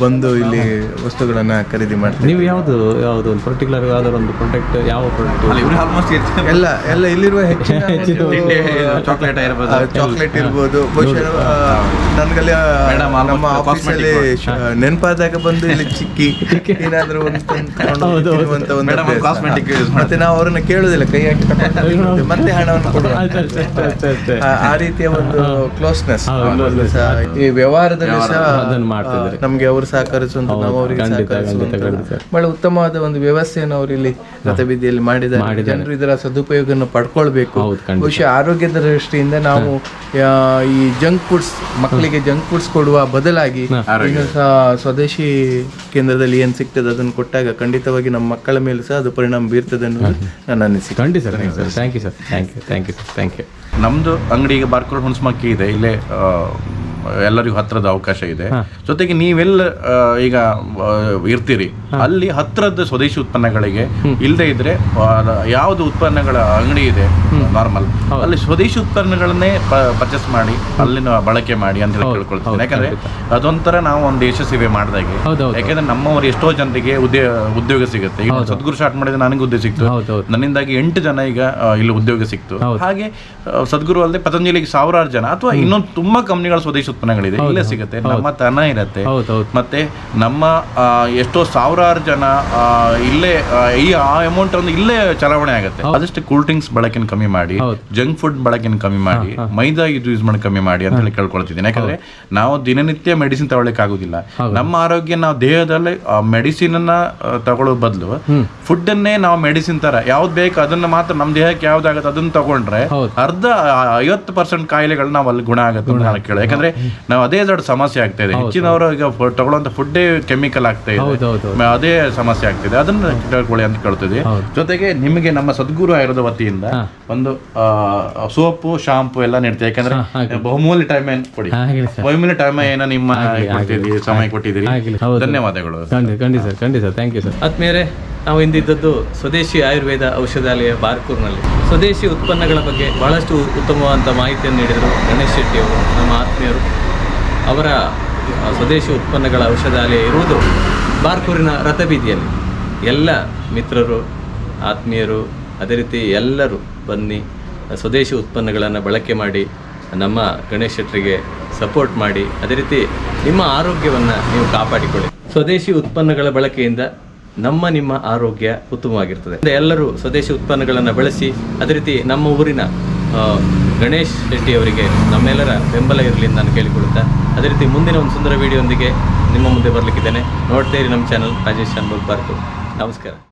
ಬಂದು ಇಲ್ಲಿ ವಸ್ತುಗಳನ್ನ ಖರೀದಿ ಮಾಡ್ತೀವಿ ನೀವು ಯಾವ್ದು ಯಾವುದು ಒಂದು ಪರ್ಟಿಕ್ಯುಲರ್ ಯಾವ್ದಾದ್ರು ಒಂದು ಪ್ರಾಡಕ್ಟ್ ಯಾವ ಪ್ರಾಡಕ್ಟ್ ಅಲ್ಲ ಎಲ್ಲ ಎಲ್ಲ ಇಲ್ಲಿರುವ *laughs* ಹೆಚ್ಚಿನ ಚಾಕ್ಲೇಟ್. ಚಾಕ್ಲೇಟ್ ಇರ್ಬೋದು. ಬಹುಶಃ ನನಗಲ್ಲಿ ನಮ್ಮ ಆಫೀಸಲ್ಲಿ ನೆನಪಾದಾಗ ಬಂದು ಇಲ್ಲಿ ಚಿಕ್ಕಿ ಏನಾದ್ರೂ ಒಂದು *laughs* ಮತ್ತೆ ನಾವು ಅವ್ರನ್ನ ಕೇಳುದಿಲ್ಲ ಕೈ ಹಾಕಿ. *laughs* ಮತ್ತೆ ಹಣವನ್ನು ಕೊಡುವ. ಆ- ರೀತಿಯ ಒಂದು ಕ್ಲೋಸ್ನೆಸ್ ಈ ವ್ಯವಹಾರದಲ್ಲಿ ಸಹ ನಮ್ಗೆ ಅವರು ಸಹಕರಿಸುವಂತ ನಾವು ಅವರಿಗೆ ಸಹಕರಿಸುವಂತ. ಬಹಳ ಉತ್ತಮವಾದ ಒಂದು ವ್ಯವಸ್ಥೆಯನ್ನು ಅವರು ಇಲ್ಲಿ ರಥಬೀದಿಯಲ್ಲಿ ಮಾಡಿದ್ದಾರೆ. ಜನರು ಇದರ ಸದುಪಯೋಗವನ್ನು ಪಡ್ಕೊಳ್ಬೇಕು. ಬಹುಶಃ ಆರೋಗ್ಯದ ದೃಷ್ಟಿಯಿಂದ ನಾವು ಆ, ಈ ಜಂಕ್ ಫುಡ್ಸ್ ಮಕ್ಕಳಿಗೆ ಜಂಕ್ ಫುಡ್ಸ್ ಕೊಡುವ ಬದಲಾಗಿ ಸಹ ಸ್ವದೇಶಿ ಕೇಂದ್ರದಲ್ಲಿ ಏನ್ ಸಿಗ್ತದೆ ಅದನ್ನು ಕೊಟ್ಟಾಗ ಖಂಡಿತವಾಗಿ ನಮ್ಮ ಮಕ್ಕಳ ಮೇಲೆ ಸಹ ಅದು ಪರಿಣಾಮ ಬೀರ್ತದೆ ಅನ್ನೋದು ನನ್ನ ಅನಿಸಿಕೆ ಖಂಡಿತ sir thank you sir thank you thank you thank you ನಮ್ದು ಅಂಗಡಿಗೆ ಬಾರ್ಕೋಡ್ ಹುಣಸ್ಮಕ್ಕಿ ಇದೆ ಇಲ್ಲೇ ಎಲ್ಲರಿಗೂ ಹತ್ರದ ಅವಕಾಶ ಇದೆ. ಜೊತೆಗೆ ನೀವೆಲ್ಲ ಈಗ ಇರ್ತೀರಿ. ಅಲ್ಲಿ ಹತ್ರದ ಸ್ವದೇಶಿ ಉತ್ಪನ್ನಗಳಿಗೆ ಇಲ್ಲದೆ ಇದ್ರೆ ಯಾವ್ದು ಉತ್ಪನ್ನಗಳ ಅಂಗಡಿ ಇದೆ ನಾರ್ಮಲ್. ಅಲ್ಲಿ ಸ್ವದೇಶಿ ಉತ್ಪನ್ನಗಳನ್ನೇ ಪರ್ಚೇಸ್ ಮಾಡಿ ಅಲ್ಲಿನ ಬಳಕೆ ಮಾಡಿ ಅಂತ ಹೇಳಿ ಕೇಳ್ಕೊಳ್ತೀನಿ. ಯಾಕಂದ್ರೆ ಅದೊಂಥರ ನಾವು ಒಂದು ದೇಶ ಸೇವೆ ಮಾಡಿದಾಗೆ ಯಾಕಂದ್ರೆ ನಮ್ಮವರು ಎಷ್ಟೋ ಜನರಿಗೆ ಉದ್ಯೋಗ ಉದ್ಯೋಗ ಸಿಗುತ್ತೆ. ಈಗ ಸದ್ಗುರು ಸ್ಟಾರ್ಟ್ ಮಾಡಿದ್ರೆ ನನಗೆ ಉದ್ಯೋಗ ಸಿಕ್ತು. ನನ್ನಿಂದಾಗಿ ಎಂಟು ಜನ ಈಗ ಇಲ್ಲಿ ಉದ್ಯೋಗ ಸಿಕ್ತು. ಹಾಗೆ ಸದ್ಗುರು ಅಲ್ಲದೆ ಪತಂಜಲಿಗೆ ಸಾವಿರಾರು ಜನ ಅಥವಾ ಇನ್ನೊಂದು ತುಂಬಾ ಕಂಪ್ನಿಗಳ ಸ್ವದೇಶಿ ಉತ್ಪನ್ನಗಳಿದೆ ಇಲ್ಲೇ ಸಿಗುತ್ತೆ ನಮ್ಮ ತನ ಇರುತ್ತೆ. ಮತ್ತೆ ನಮ್ಮ ಎಷ್ಟೋ ಸಾವಿರಾರು ಜನ ಇಲ್ಲೇ ಈ ಆ ಅಮೌಂಟ್ ಒಂದು ಇಲ್ಲೇ ಚಲಾವಣೆ ಆಗುತ್ತೆ. ಆದಷ್ಟು ಕೂಲ್ ಡ್ರಿಂಕ್ಸ್ ಬಳಕೆನ ಕಮ್ಮಿ ಮಾಡಿ ಜಂಕ್ ಫುಡ್ ಬಳಕೆನ ಕಮ್ಮಿ ಮಾಡಿ ಮೈದಾ ಇದು ಯೂಸ್ ಮಾಡಿ ಕಮ್ಮಿ ಮಾಡಿ ಅಂತ ಹೇಳಿ ಕೇಳ್ಕೊಳ್ತಿದ್ದೀನಿ. ಯಾಕಂದ್ರೆ ನಾವು ದಿನನಿತ್ಯ ಮೆಡಿಸಿನ್ ತಗೊಳ್ಳಿಕ್ಕೆ ಆಗುದಿಲ್ಲ. ನಮ್ಮ ಆರೋಗ್ಯ ನಾವು ದೇಹದಲ್ಲಿ ಮೆಡಿಸಿನ್ ಅನ್ನ ತಗೊಳ್ಳೋ ಬದಲು ಫುಡ್ ಅನ್ನೇ ನಾವು ಮೆಡಿಸಿನ್ ತರ ಯಾವ್ದು ಬೇಕು ಅದನ್ನ ಮಾತ್ರ ನಮ್ಮ ದೇಹಕ್ಕೆ ಯಾವ್ದಾಗತ್ತೆ ಅದನ್ನ ತಗೊಂಡ್ರೆ ಅರ್ಧ ಐವತ್ತು ಪರ್ಸೆಂಟ್ ಕಾಯಿಲೆಗಳು ನಾವು ಅಲ್ಲಿ ಗುಣ ಆಗುತ್ತೆ ಯಾಕಂದ್ರೆ ನಾವು ಅದೇ ದೊಡ್ಡ ಸಮಸ್ಯೆ ಆಗ್ತಾ ಇದೆ. ಹೆಚ್ಚಿನವರು ಈಗ ತಗೊಳ್ಳುವಂತ ಫುಡ್ಡೇ ಕೆಮಿಕಲ್ ಆಗ್ತಾ ಇದೆ. ಅದೇ ಸಮಸ್ಯೆ ಆಗ್ತಿದೆ ಅದನ್ನ ಕೇಳ್ಕೊಳ್ಳಿ ಅಂತ ಕೇಳ್ತಿದ್ವಿ. ಜೊತೆಗೆ ನಿಮಗೆ ನಮ್ಮ ಸದ್ಗುರು ಆಗಿರೋದ ವತಿಯಿಂದ ಒಂದು ಸೋಪು ಶಾಂಪು ಎಲ್ಲ ನೀಡ್ತೀವಿ. ಯಾಕಂದ್ರೆ ಬಹುಮೂಲ್ಯ ಟೈಮ್ ಏನು ಕೊಡಿ? ಬಹುಮೂಲ್ಯ ಟೈಮ್ ಏನೋ ನಿಮ್ಮ ಕೊಟ್ಟಿದ್ದೀರಿ ಸಮಯ ಕೊಟ್ಟಿದ್ದೀರಿ. ಧನ್ಯವಾದಗಳು. ಖಂಡಿತ ಖಂಡಿತ ಸರ್ ಖಂಡಿತ ಸರ್. ಥ್ಯಾಂಕ್ ಯು ಸರ್ ಆದ್ಮೇಲೆ ನಾವು ಇಂದಿದ್ದದ್ದು ಸ್ವದೇಶಿ ಆಯುರ್ವೇದ ಔಷಧಾಲಯ ಬಾರ್ಕೂರ್ನಲ್ಲಿ. ಸ್ವದೇಶಿ ಉತ್ಪನ್ನಗಳ ಬಗ್ಗೆ ಬಹಳಷ್ಟು ಉತ್ತಮವಾದಂಥ ಮಾಹಿತಿಯನ್ನು ನೀಡಿದರು ಗಣೇಶ್ ಶೆಟ್ಟಿ ಅವರು, ನಮ್ಮ ಆತ್ಮೀಯರು. ಅವರ ಸ್ವದೇಶಿ ಉತ್ಪನ್ನಗಳ ಔಷಧಾಲಯ ಇರುವುದು ಬಾರ್ಕೂರಿನ ರಥಬೀದಿಯಲ್ಲಿ. ಎಲ್ಲ ಮಿತ್ರರು, ಆತ್ಮೀಯರು, ಅದೇ ರೀತಿ ಎಲ್ಲರೂ ಬನ್ನಿ, ಸ್ವದೇಶಿ ಉತ್ಪನ್ನಗಳನ್ನು ಬಳಕೆ ಮಾಡಿ, ನಮ್ಮ ಗಣೇಶ್ ಶೆಟ್ಟರಿಗೆ ಸಪೋರ್ಟ್ ಮಾಡಿ, ಅದೇ ರೀತಿ ನಿಮ್ಮ ಆರೋಗ್ಯವನ್ನು ನೀವು ಕಾಪಾಡಿಕೊಳ್ಳಿ. ಸ್ವದೇಶಿ ಉತ್ಪನ್ನಗಳ ಬಳಕೆಯಿಂದ ನಮ್ಮ ನಿಮ್ಮ ಆರೋಗ್ಯ ಉತ್ತಮವಾಗಿರ್ತದೆ. ಎಲ್ಲರೂ ಸ್ವದೇಶಿ ಉತ್ಪನ್ನಗಳನ್ನು ಬಳಸಿ, ಅದೇ ರೀತಿ ನಮ್ಮ ಊರಿನ ಗಣೇಶ್ ಶೆಟ್ಟಿ ಅವರಿಗೆ ನಮ್ಮೆಲ್ಲರ ಬೆಂಬಲ ಇರಲಿ ಅಂತ ನಾನು ಕೇಳಿಕೊಳ್ಳುತ್ತಾ, ಅದೇ ರೀತಿ ಮುಂದಿನ ಒಂದು ಸುಂದರ ವಿಡಿಯೋದೊಂದಿಗೆ ನಿಮ್ಮ ಮುಂದೆ ಬರಲಿಕ್ಕಿದ್ದೇನೆ. ನೋಡ್ತಾ ಇರಿ ನಮ್ಮ ಚಾನಲ್ ರಾಜೇಶ್ ಅನ್ಬೋಗ್ ಪಾರ್ಕು. ನಮಸ್ಕಾರ.